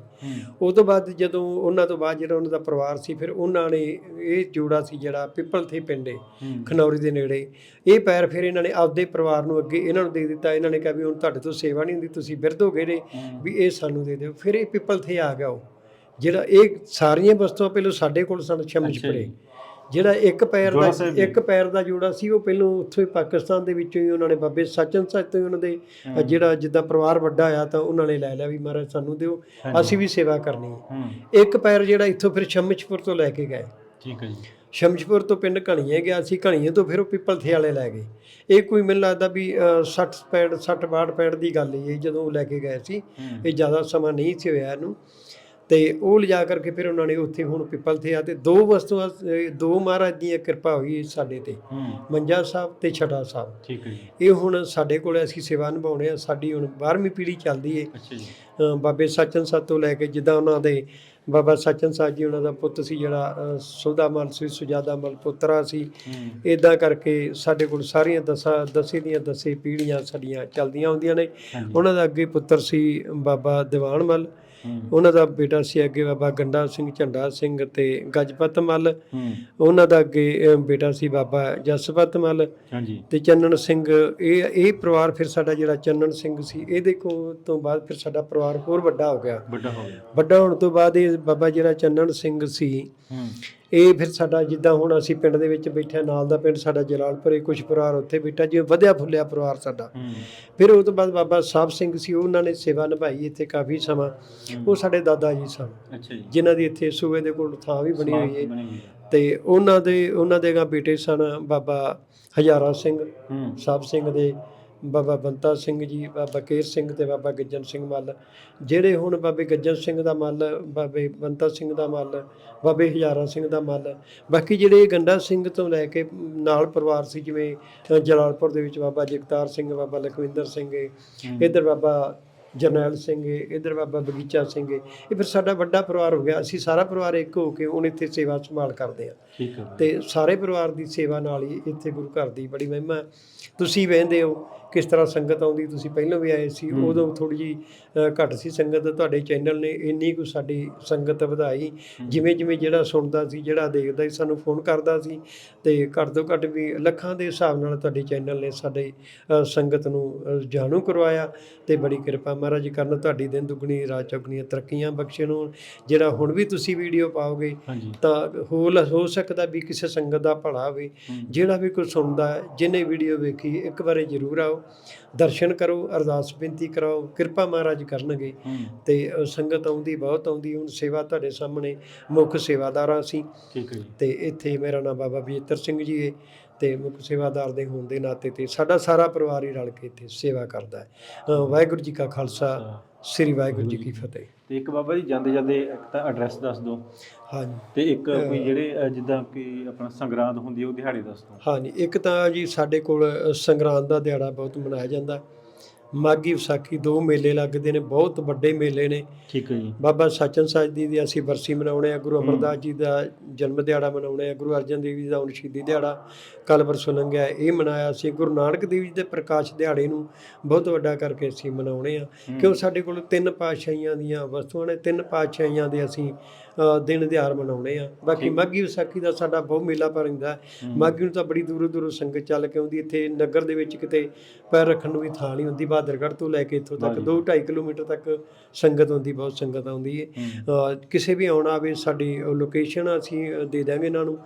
ਉਸ ਤੋਂ ਬਾਅਦ ਜਦੋਂ ਉਹਨਾਂ ਤੋਂ ਬਾਅਦ ਜਿਹੜਾ ਉਹਨਾਂ ਦਾ ਪਰਿਵਾਰ ਸੀ ਫਿਰ ਉਹਨਾਂ ਨੇ ਇਹ ਜੋੜਾ ਸੀ ਜਿਹੜਾ ਪਿੱਪਲ ਥੇ ਪਿੰਡੇ ਖਨੌਰੀ ਦੇ ਨੇੜੇ। ਇਹ ਪੈਰ ਫਿਰ ਇਹਨਾਂ ਨੇ ਆਪਦੇ ਪਰਿਵਾਰ ਨੂੰ ਅੱਗੇ ਇਹਨਾਂ ਨੂੰ ਦੇ ਦਿੱਤਾ। ਇਹਨਾਂ ਨੇ ਕਿਹਾ ਵੀ ਹੁਣ ਤੁਹਾਡੇ ਤੋਂ ਸੇਵਾ ਨਹੀਂ ਹੁੰਦੀ ਤੁਸੀਂ ਬਿਰਧ ਹੋ। ਗਏ ਨੇ ਵੀ ਇਹ ਸਾਨੂੰ ਦੇ ਦਿਓ। ਫਿਰ ਇਹ ਪਿੱਪਲ ਥੇ ਆ ਗਿਆ ਉਹ। ਜਿਹੜਾ ਇਹ ਸਾਰੀਆਂ ਵਸਤੂਆਂ ਪਹਿਲਾਂ ਸਾਡੇ ਕੋਲ ਸਨ ਜੀ। ਜਿਹੜਾ ਇੱਕ ਪੈਰ ਦਾ। ਇੱਕ ਪੈਰ ਦਾ ਜੋੜਾ ਸੀ ਉਹ ਪਹਿਲਾਂ ਉੱਥੋਂ ਹੀ ਪਾਕਿਸਤਾਨ ਦੇ ਵਿੱਚੋਂ ਹੀ ਉਹਨਾਂ ਨੇ ਬਾਬੇ ਸੱਚਨ ਸੱਚ ਤੋਂ ਉਹਨਾਂ ਦੇ ਜਿਹੜਾ ਜਿੱਦਾਂ ਪਰਿਵਾਰ ਵੱਡਾ ਆ ਤਾਂ ਉਹਨਾਂ ਨੇ ਲੈ ਲਿਆ ਵੀ ਮਹਾਰਾਜ ਸਾਨੂੰ ਦਿਓ। ਅਸੀਂ ਵੀ ਸੇਵਾ ਕਰਨੀ ਹੈ। ਇੱਕ ਪੈਰ ਜਿਹੜਾ ਇੱਥੋਂ ਫਿਰ ਸ਼ਮਸ਼ਪੁਰ ਤੋਂ ਲੈ ਕੇ ਗਏ। ਠੀਕ ਹੈ ਜੀ। ਸ਼ਮਸ਼ਪੁਰ ਤੋਂ ਪਿੰਡ ਘਣੀਏ ਗਿਆ ਸੀ ਘਣੀਏ ਤੋਂ ਫਿਰ ਉਹ ਪਿੱਪਲ ਥੇ ਵਾਲੇ ਲੈ ਗਏ। ਇਹ ਕੋਈ ਮੈਨੂੰ ਲੱਗਦਾ ਵੀ ਅ, 60 65 60 62 65 ਦੀ ਗੱਲ ਹੈ ਜਦੋਂ ਉਹ ਲੈ ਕੇ ਗਏ ਸੀ ਇਹ ਜ਼ਿਆਦਾ ਸਮਾਂ ਨਹੀਂ ਸੀ ਹੋਇਆ ਇਹਨੂੰ। ਤੇ ਉਹ ਲਿਜਾ ਕਰਕੇ ਫਿਰ ਉਹਨਾਂ ਨੇ ਉੱਥੇ ਹੁਣ ਪਿੱਪਲ ਥੇ ਆ ਤੇ ਦੋ ਵਸਤੂਆਂ ਦੋ ਮਹਾਰਾਜ ਦੀਆਂ ਕਿਰਪਾ ਹੋਈ ਸਾਡੇ ਤੇ। ਮੰਜਾ ਸਾਹਿਬ ਤੇ ਛਟਾ ਸਾਹਿਬ। ਠੀਕ ਹੈ ਜੀ। ਇਹ ਹੁਣ ਸਾਡੇ ਕੋਲ ਅਸੀਂ ਸੇਵਾ ਨਿਭਾਉਣੇ ਆ। ਸਾਡੀ ਹੁਣ 12ਵੀਂ ਪੀੜ੍ਹੀ ਚੱਲਦੀ ਏ। ਅੱਛਾ ਜੀ। ਅ, ਬਾਬੇ ਸੱਚਨ ਸਾਹਿਬ ਤੋਂ ਲੈ ਕੇ ਜਿੱਦਾਂ ਉਹਨਾਂ ਦੇ ਬਾਬਾ ਸੱਚਨ ਸਾਹਿਬ ਜੀ ਉਹਨਾਂ ਦਾ ਪੁੱਤ ਸੀ ਜਿਹੜਾ ਅ, ਸੁਦਾ ਮਲ ਸੀ ਸੁਜਾਦਾ ਮਲ ਪੁੱਤਰਾ ਸੀ। ਇਦਾਂ ਕਰਕੇ ਸਾਡੇ ਕੋਲ ਸਾਰੀਆਂ ਦਸਾਂ ਦਸੇ ਦੀਆਂ ਦਸੇ ਪੀੜ੍ਹੀਆਂ ਸਾਡੀਆਂ ਚੱਲਦੀਆਂ ਹੁੰਦੀਆਂ ਨੇ। ਉਹਨਾਂ ਦਾ ਅੱਗੇ ਪੁੱਤਰ ਸੀ ਬਾਬਾ ਦੀਵਾਨ ਮਲ। ਹੂੰ ਉਹਨਾਂ ਦਾ ਬੇਟਾ ਸੀ ਅੱਗੇ ਬਾਬਾ ਗੰਡਾ ਸਿੰਘ ਝੰਡਾ ਸਿੰਘ ਤੇ ਗਜਪਤ ਮਲ। ਉਹਨਾਂ ਦਾ ਅੱਗੇ ਬੇਟਾ ਸੀ ਬਾਬਾ ਜਸਪਤ ਮਲ। ਹਾਂਜੀ। ਤੇ ਚੰਨਣ ਸਿੰਘ ਇਹ ਇਹ ਪਰਿਵਾਰ ਫਿਰ ਸਾਡਾ ਜਿਹੜਾ ਚੰਨਣ ਸਿੰਘ ਸੀ ਇਹਦੇ ਕੋਲ ਤੋਂ ਬਾਅਦ ਫਿਰ ਸਾਡਾ ਪਰਿਵਾਰ ਹੋਰ ਵੱਡਾ ਹੋ ਗਿਆ। ਵੱਡਾ ਹੋ ਗਿਆ। ਵੱਡਾ ਹੋਣ ਤੋਂ ਬਾਅਦ ਇਹ ਬਾਬਾ ਜਿਹੜਾ ਚੰਨਣ ਸਿੰਘ ਸੀ ਇਹ ਫਿਰ ਸਾਡਾ ਜਿੱਦਾਂ ਹੁਣ ਅਸੀਂ ਪਿੰਡ ਦੇ ਵਿੱਚ ਬੈਠੇ ਹਾਂ, ਨਾਲ ਦਾ ਪਿੰਡ ਸਾਡਾ ਜਲਾਲਪੁਰ ਕੁਝ ਪਰਿਵਾਰ ਉੱਥੇ ਬੈਠਾ ਜਿਵੇਂ ਵਧਿਆ ਫੁੱਲਿਆ ਪਰਿਵਾਰ ਸਾਡਾ। ਫਿਰ ਉਹ ਤੋਂ ਬਾਅਦ ਬਾਬਾ ਸਾਹਿਬ ਸਿੰਘ ਸੀ ਉਹਨਾਂ ਨੇ ਸੇਵਾ ਨਿਭਾਈ ਇੱਥੇ ਕਾਫੀ ਸਮਾਂ। ਉਹ ਸਾਡੇ ਦਾਦਾ ਜੀ ਸਨ। ਜਿਨ੍ਹਾਂ ਦੀ ਇੱਥੇ ਸੂਬੇ ਦੇ ਕੋਲ ਥਾਂ ਵੀ ਬਣੀ ਹੋਈ ਹੈ। ਤੇ ਉਹਨਾਂ ਦੇ ਉਹਨਾਂ ਦੇ ਗਾ ਬੇਟੇ ਸਨ ਬਾਬਾ ਹਜ਼ਾਰਾ ਸਿੰਘ ਸਾਹਿਬ ਸਿੰਘ ਦੇ। ਬਾਬਾ ਬੰਤਾ ਸਿੰਘ ਜੀ ਬਾਬਾ ਕੇਰ ਸਿੰਘ ਤੇ ਬਾਬਾ ਗੱਜਨ ਸਿੰਘ ਮੱਲ ਜਿਹੜੇ ਹੁਣ ਬਾਬੇ ਗੱਜਨ ਸਿੰਘ ਦਾ ਮੱਲ ਬਾਬੇ ਬੰਤਾ ਸਿੰਘ ਦਾ ਮੱਲ ਬਾਬੇ ਹਜ਼ਾਰਾ ਸਿੰਘ ਦਾ ਮੱਲ ਬਾਕੀ ਜਿਹੜੇ ਗੰਡਾ ਸਿੰਘ ਤੋਂ ਲੈ ਕੇ ਨਾਲ ਪਰਿਵਾਰ ਸੀ ਜਿਵੇਂ ਜਲਾਲਪੁਰ ਦੇ ਵਿੱਚ ਬਾਬਾ ਜਗਤਾਰ ਸਿੰਘ ਬਾਬਾ ਲਖਵਿੰਦਰ ਸਿੰਘ। ਇਧਰ ਬਾਬਾ ਜਰਨੈਲ ਸਿੰਘ ਇਧਰ ਬਾਬਾ ਬਗੀਚਾ ਸਿੰਘ ਇਹ ਫਿਰ ਸਾਡਾ ਵੱਡਾ ਪਰਿਵਾਰ ਹੋ ਗਿਆ ਅਸੀਂ ਸਾਰਾ ਪਰਿਵਾਰ ਇੱਕ ਹੋ ਕੇ ਹੁਣ ਇੱਥੇ ਸੇਵਾ ਸੰਭਾਲ ਕਰਦੇ ਆ ਠੀਕ ਹੈ। ਤੇ ਸਾਰੇ ਪਰਿਵਾਰ ਦੀ ਸੇਵਾ ਨਾਲ ਹੀ ਇੱਥੇ ਗੁਰੂ ਘਰ ਦੀ ਬੜੀ ਮਹਿਮਾ। ਤੁਸੀਂ ਵੇਖਦੇ ਹੋ ਕਿਸ ਤਰ੍ਹਾਂ ਸੰਗਤ ਆਉਂਦੀ? ਤੁਸੀਂ ਪਹਿਲਾਂ ਵੀ ਆਏ ਸੀ। ਉਦੋਂ ਥੋੜੀ ਜੀ ਘੱਟ ਸੀ ਸੰਗਤ। ਤੁਹਾਡੇ ਚੈਨਲ ਨੇ ਇੰਨੀ ਕੁ ਸਾਡੀ ਸੰਗਤ ਵਧਾਈ। ਜਿਵੇਂ ਜਿਵੇਂ ਜਿਹੜਾ ਸੁਣਦਾ ਸੀ ਜਿਹੜਾ ਦੇਖਦਾ ਸੀ ਸਾਨੂੰ ਫੋਨ ਕਰਦਾ ਸੀ ਤੇ ਘੱਟ ਤੋਂ ਘੱਟ ਵੀ ਲੱਖਾਂ ਦੇ ਹਿਸਾਬ ਨਾਲ ਤੁਹਾਡੇ ਚੈਨਲ ਨੇ ਸਾਡੇ ਸੰਗਤ ਨੂੰ ਜਾਣੂ ਕਰਵਾਇਆ ਤੇ ਬੜੀ ਕਿਰਪਾ ਮਹਾਰਾਜ ਕਰਨ। ਤੁਹਾਡੀ ਦਿਨ ਦੁਗਣੀ ਰਾਤ ਚੌਗਣੀਆਂ ਤਰੱਕੀਆਂ ਬਖਸ਼ਣ ਨੂੰ। ਜਿਹੜਾ ਹੁਣ ਵੀ ਤੁਸੀਂ ਵੀਡੀਓ ਪਾਓਗੇ ਤਾਂ ਹੋ ਲ- ਹੋ ਸਕਦਾ ਵੀ ਕਿਸੇ ਸੰਗਤ ਦਾ ਭਲਾ ਹੋਵੇ। ਜਿਹੜਾ ਵੀ ਕੋਈ ਸੁਣਦਾ ਜਿਹਨੇ ਵੀਡੀਓ ਵੇਖੀ ਇੱਕ ਵਾਰੀ ਜ਼ਰੂਰ ਆਓ। ਦਰਸ਼ਨ ਕਰੋ ਅਰਦਾਸ ਬੇਨਤੀ ਕਰਾਓ ਕਿਰਪਾ ਮਹਾਰਾਜ ਕਰਨਗੇ। ਤੇ ਸੰਗਤ ਆਉਂਦੀ ਬਹੁਤ ਆਉਂਦੀ ਹੁਣ ਸੇਵਾ ਤੁਹਾਡੇ ਸਾਹਮਣੇ ਮੁੱਖ ਸੇਵਾਦਾਰਾਂ ਸੀ। ਠੀਕ ਹੈ ਜੀ। ਤੇ ਇੱਥੇ ਮੇਰਾ ਨਾਮ ਬਾਬਾ ਬਜਿੱਤਰ ਸਿੰਘ ਜੀ ਹੈ ਤੇ ਮੁੱਖ ਸੇਵਾਦਾਰ ਦੇ ਹੋਣ ਦੇ ਨਾਤੇ ਤੇ ਸਾਡਾ ਸਾਰਾ ਪਰਿਵਾਰ ਹੀ ਰਲ ਕੇ ਇੱਥੇ ਸੇਵਾ ਕਰਦਾ ਹੈ। ਵਾਹਿਗੁਰੂ ਜੀ ਕਾ ਖਾਲਸਾ। ਸ੍ਰੀ ਵਾਹਿਗੁਰੂ ਜੀ ਕੀ ਫਤਿਹ। ਤੇ ਇੱਕ ਬਾਬਾ ਜੀ ਜਾਂਦੇ ਜਾਂਦੇ ਇੱਕ ਤਾਂ ਐਡਰੈਸ ਦੱਸ ਦਿਓ। ਹਾਂਜੀ। ਤੇ ਇੱਕ ਕੋਈ ਜਿਹੜੇ ਜਿੱਦਾਂ ਕਿ ਆਪਣਾ ਸੰਗਰਾਂਦ ਹੁੰਦੀ ਹੈ ਉਹ ਦਿਹਾੜੇ ਦੱਸ ਦਿਓ। ਹਾਂਜੀ ਇੱਕ ਤਾਂ ਜੀ ਸਾਡੇ ਕੋਲ ਸੰਗਰਾਂਦ ਦਾ ਦਿਹਾੜਾ ਬਹੁਤ ਮਨਾਇਆ ਜਾਂਦਾ। ਮਾਗੀ ਵਿਸਾਖੀ ਦੋ ਮੇਲੇ ਲੱਗਦੇ ਨੇ ਬਹੁਤ ਵੱਡੇ ਮੇਲੇ ਨੇ। ਠੀਕ ਹੈ ਜੀ। ਬਾਬਾ ਸਚਨ ਸਾਹਿਬ ਜੀ ਦੀ ਅਸੀਂ ਵਰਸੀ ਮਨਾਉਣੇ ਆ ਗੁਰੂ। ਅਮਰਦਾਸ ਜੀ ਦਾ ਜਨਮ ਦਿਹਾੜਾ ਮਨਾਉਣੇ ਆ ਗੁਰੂ ਅਰਜਨ ਦੇਵ ਜੀ ਦਾ ਸ਼ਹੀਦੀ ਦਿਹਾੜਾ ਕੱਲ੍ਹ ਪਰਸੋਂ ਲੰਘਿਆ ਇਹ ਮਨਾਇਆ ਸੀ ਗੁਰੂ ਨਾਨਕ ਦੇਵ ਜੀ ਦੇ ਪ੍ਰਕਾਸ਼ ਦਿਹਾੜੇ ਨੂੰ ਬਹੁਤ ਵੱਡਾ ਕਰਕੇ ਅਸੀਂ ਮਨਾਉਣੇ ਆ। ਕਿਉਂ? ਸਾਡੇ ਕੋਲ ਤਿੰਨ ਪਾਤਸ਼ਾਹੀਆਂ ਦੀਆਂ ਵਸਤੂਆਂ ਨੇ ਤਿੰਨ ਪਾਤਸ਼ਾਹੀਆਂ ਦੇ ਅਸੀਂ ਦਿਨ ਦਿਹਾੜ ਮਨਾਉਣੇ ਆ। ਬਾਕੀ। ਮਾਗੀ ਵਿਸਾਖੀ ਦਾ ਸਾਡਾ ਬਹੁਤ ਮੇਲਾ ਭਰਦਾ ਹੂੰ। ਮਾਗੀ ਨੂੰ ਤਾਂ ਬੜੀ ਦੂਰੋਂ ਦੂਰੋਂ ਸੰਗਤ ਚੱਲ ਕੇ ਆਉਂਦੀ ਇੱਥੇ ਨਗਰ ਦੇ ਵਿੱਚ ਕਿਤੇ ਪੈਰ ਰੱਖਣ ਨੂੰ ਵੀ ਥਾਂ ਨਹੀਂ ਹੁੰਦੀ। ਬਹਾਦਰਗੜ੍ਹ ਤੋਂ ਲੈ ਕੇ ਇੱਥੋਂ ਤੱਕ ਹਾਂਜੀ। 2 2.5 ਕਿਲੋਮੀਟਰ ਤੱਕ ਸੰਗਤ ਹੁੰਦੀ ਬਹੁਤ ਸੰਗਤ ਆਉਂਦੀ ਹੈ। ਕਿਸੇ ਵੀ ਆਉਣਾ ਆਵੇ ਸਾਡੀ ਲੋਕੇਸ਼ਨ ਅਸੀਂ ਦੇ ਦਾਂਗੇ ਇਹਨਾਂ ਨੂੰ।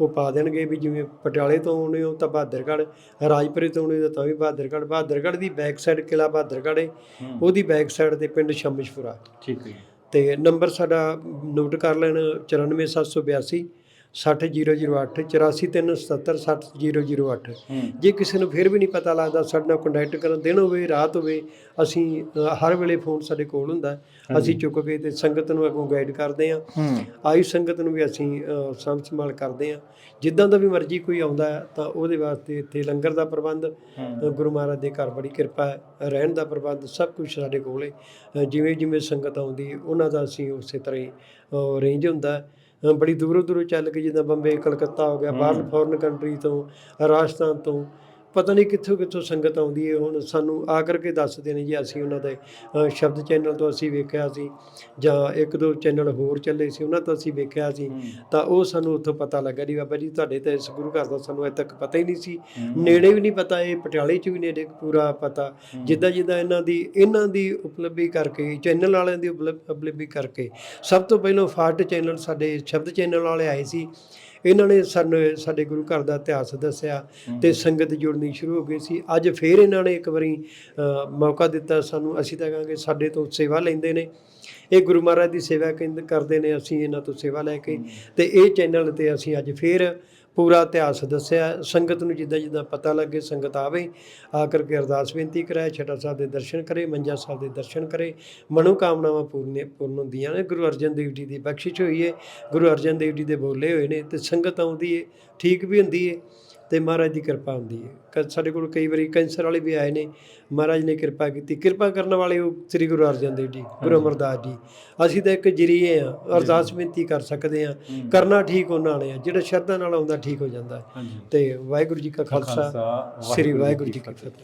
ਉਹ ਪਾ ਦੇਣਗੇ ਵੀ ਜਿਵੇਂ ਪਟਿਆਲੇ ਤੋਂ ਆਉਣੇ ਹੋ ਤਾਂ ਬਹਾਦਰਗੜ੍ਹ ਰਾਜਪੁਰੇ ਤੋਂ ਆਉਣੇ ਤਾਂ ਵੀ ਬਹਾਦਰਗੜ੍ਹ। ਬਹਾਦਰਗੜ੍ਹ ਦੀ ਬੈਕ ਸਾਈਡ ਕਿਲਾ ਬਹਾਦਰਗੜ੍ਹ ਹੈ। ਉਹਦੀ ਬੈਕ ਸਾਈਡ ਤੇ ਪਿੰਡ ਸ਼ਮਸ਼ਪੁਰਾ। ਠੀਕ ਹੈ ਤੇ ਨੰਬਰ ਸਾਡਾ ਨੋਟ ਕਰ ਲੈਣ 94782 60008 84377 60008 ਹੂੰ। ਜੇ ਕਿਸੇ ਨੂੰ ਫਿਰ ਵੀ ਨਹੀਂ ਪਤਾ ਲੱਗਦਾ ਸਾਡੇ ਨਾਲ ਕੰਟੈਕਟ ਕਰਨ ਦਿਨ ਹੋਵੇ ਰਾਤ ਹੋਵੇ ਅਸੀਂ ਹਰ ਵੇਲੇ ਫੋਨ ਸਾਡੇ ਕੋਲ ਹੁੰਦਾ। ਅਸੀਂ ਚੁੱਕ ਕੇ ਤੇ ਸੰਗਤ ਨੂੰ ਅੱਗੋਂ ਗਾਈਡ ਕਰਦੇ ਹਾਂ। ਹੂੰ। ਆਈ ਸੰਗਤ ਨੂੰ ਵੀ ਅਸੀਂ ਸਾਂਭ ਸੰਭਾਲ ਕਰਦੇ ਹਾਂ। ਜਿੱਦਾਂ ਦਾ ਵੀ ਮਰਜ਼ੀ ਕੋਈ ਆਉਂਦਾ ਤਾਂ ਉਹਦੇ ਵਾਸਤੇ ਇੱਥੇ ਲੰਗਰ ਦਾ ਪ੍ਰਬੰਧ ਗੁਰੂ ਮਹਾਰਾਜ ਦੇ ਘਰ ਬੜੀ ਕਿਰਪਾ ਹੈ ਰਹਿਣ ਦਾ ਪ੍ਰਬੰਧ ਸਭ ਕੁਝ ਸਾਡੇ ਕੋਲ। ਜਿਵੇਂ ਜਿਵੇਂ ਸੰਗਤ ਆਉਂਦੀ ਉਹਨਾਂ ਦਾ ਅਸੀਂ ਉਸੇ ਤਰ੍ਹਾਂ ਹੀ ਅਰੇਂਜ ਹੁੰਦਾ। ਬੜੀ ਦੂਰੋਂ ਦੂਰੋਂ ਚੱਲ ਕੇ ਜਿੱਦਾਂ ਬੰਬੇ ਕਲਕੱਤਾ ਹੋ ਗਿਆ ਬਾਹਰ। ਫੋਰਨ ਕੰਟਰੀ ਤੋਂ ਰਾਜਸਥਾਨ ਤੋਂ ਪਤਾ ਨਹੀਂ ਕਿੱਥੋਂ ਕਿੱਥੋਂ ਸੰਗਤ ਆਉਂਦੀ ਹੈ ਹੁਣ ਸਾਨੂੰ ਆ ਕਰਕੇ ਦੱਸਦੇ ਨੇ ਜੀ ਅਸੀਂ ਉਹਨਾਂ ਦੇ ਸ਼ਬਦ ਚੈਨਲ ਤੋਂ ਅਸੀਂ ਵੇਖਿਆ ਸੀ ਜਾਂ ਇੱਕ ਦੋ ਚੈਨਲ ਹੋਰ ਚੱਲੇ ਸੀ ਉਹਨਾਂ ਤੋਂ ਅਸੀਂ ਵੇਖਿਆ ਸੀ। ਤਾਂ ਉਹ ਸਾਨੂੰ ਉੱਥੋਂ ਪਤਾ ਲੱਗਾ ਜੀ ਬਾਬਾ ਜੀ ਤੁਹਾਡੇ ਤਾਂ ਇਸ ਗੁਰੂ ਘਰ ਦਾ ਸਾਨੂੰ ਅਜੇ ਤੱਕ ਪਤਾ ਹੀ ਨਹੀਂ ਸੀ। ਨੇੜੇ ਵੀ ਨਹੀਂ ਪਤਾ ਇਹ ਪਟਿਆਲੇ 'ਚ ਵੀ ਨੇੜੇ ਪੂਰਾ ਪਤਾ। ਜਿੱਦਾਂ ਜਿੱਦਾਂ ਇਹਨਾਂ ਦੀ ਇਹਨਾਂ ਦੀ ਉਪਲਬਧੀ ਕਰਕੇ ਚੈਨਲ ਵਾਲਿਆਂ ਦੀ ਉਪਲਬ- ਉਪਲਬਧੀ ਕਰਕੇ ਸਭ ਤੋਂ ਪਹਿਲਾਂ ਫਾਰਟ ਚੈਨਲ ਸਾਡੇ ਸ਼ਬਦ ਚੈਨਲ ਵਾਲੇ ਆਏ ਸੀ ਇਹਨਾਂ ਨੇ ਸਾਨੂੰ ਸਾਡੇ ਗੁਰੂ ਘਰ ਦਾ ਇਤਿਹਾਸ ਦੱਸਿਆ। ਤੇ ਸੰਗਤ ਜੁੜਨੀ ਸ਼ੁਰੂ ਹੋ ਗਈ ਸੀ। ਅੱਜ ਫੇਰ ਇਹਨਾਂ ਨੇ ਇੱਕ ਵਾਰੀ ਮੌਕਾ ਦਿੱਤਾ ਸਾਨੂੰ ਅਸੀਂ ਤਾਂ ਕਹਾਂਗੇ ਸਾਡੇ ਤੋਂ ਸੇਵਾ ਲੈਂਦੇ ਨੇ। ਇਹ ਗੁਰੂ ਮਹਾਰਾਜ ਦੀ ਸੇਵਾ ਕਰਦੇ ਨੇ ਅਸੀਂ ਇਹਨਾਂ ਤੋਂ ਸੇਵਾ ਲੈ ਕੇ ਤੇ ਇਹ ਚੈਨਲ ਤੇ ਅਸੀਂ ਅੱਜ ਫੇਰ ਪੂਰਾ ਇਤਿਹਾਸ ਦੱਸਿਆ। ਸੰਗਤ ਨੂੰ ਜਿੱਦਾਂ ਜਿੱਦਾਂ ਪਤਾ ਲੱਗੇ, ਸੰਗਤ ਆਵੇ। ਆ ਕਰਕੇ ਅਰਦਾਸ ਬੇਨਤੀ ਕਰਾਏ, ਛਟਾ ਸਾਹਿਬ ਦੇ ਦਰਸ਼ਨ ਕਰੇ ਮੰਜਾ ਸਾਹਿਬ ਦੇ ਦਰਸ਼ਨ ਕਰੇ। ਮਨੋ ਕਾਮਨਾਵਾਂ ਪੂਰਨ ਪੂਰਨ ਹੁੰਦੀਆਂ ਨੇ। ਗੁਰੂ ਅਰਜਨ ਦੇਵ ਜੀ ਦੀ ਬਖਸ਼ਿਸ਼ ਹੋਈ ਹੈ ਗੁਰੂ ਅਰਜਨ ਦੇਵ ਜੀ ਦੇ ਬੋਲੇ ਹੋਏ ਨੇ ਤੇ ਸੰਗਤ ਆਉਂਦੀ ਹੈ ਠੀਕ ਵੀ ਹੁੰਦੀ ਹੈ ਤੇ ਮਹਾਰਾਜ ਦੀ ਕਿਰਪਾ ਹੁੰਦੀ ਹੈ। ਸਾਡੇ ਕੋਲ ਕਈ ਵਾਰੀ ਕੈਂਸਰ ਵਾਲੇ ਵੀ ਆਏ ਨੇ। ਮਹਾਰਾਜ ਨੇ ਕਿਰਪਾ ਕੀਤੀ। ਕਿਰਪਾ ਕਰਨ ਵਾਲੇ ਉਹ ਸ੍ਰੀ ਗੁਰੂ ਅਰਜਨ ਦੇਵ ਜੀ ਗੁਰੂ ਅਮਰਦਾਸ ਜੀ। ਅਸੀਂ ਤਾਂ ਇੱਕ ਜਰੀਏ ਆ ਅਰਦਾਸ ਬੇਨਤੀ ਕਰ ਸਕਦੇ ਆ। ਕਰਨਾ ਠੀਕ ਉਹਨਾਂ ਨੇ ਆ। ਜਿਹੜਾ ਸ਼ਰਧਾ ਨਾਲ ਆਉਂਦਾ ਠੀਕ ਹੋ ਜਾਂਦਾ। ਤੇ ਵਾਹਿਗੁਰੂ ਜੀ ਕਾ ਖਾਲਸਾ। ਖਾਲਸਾ ਸ੍ਰੀ ਵਾਹਿਗੁਰੂ ਜੀ ਕੀ ਫਤਿਹ।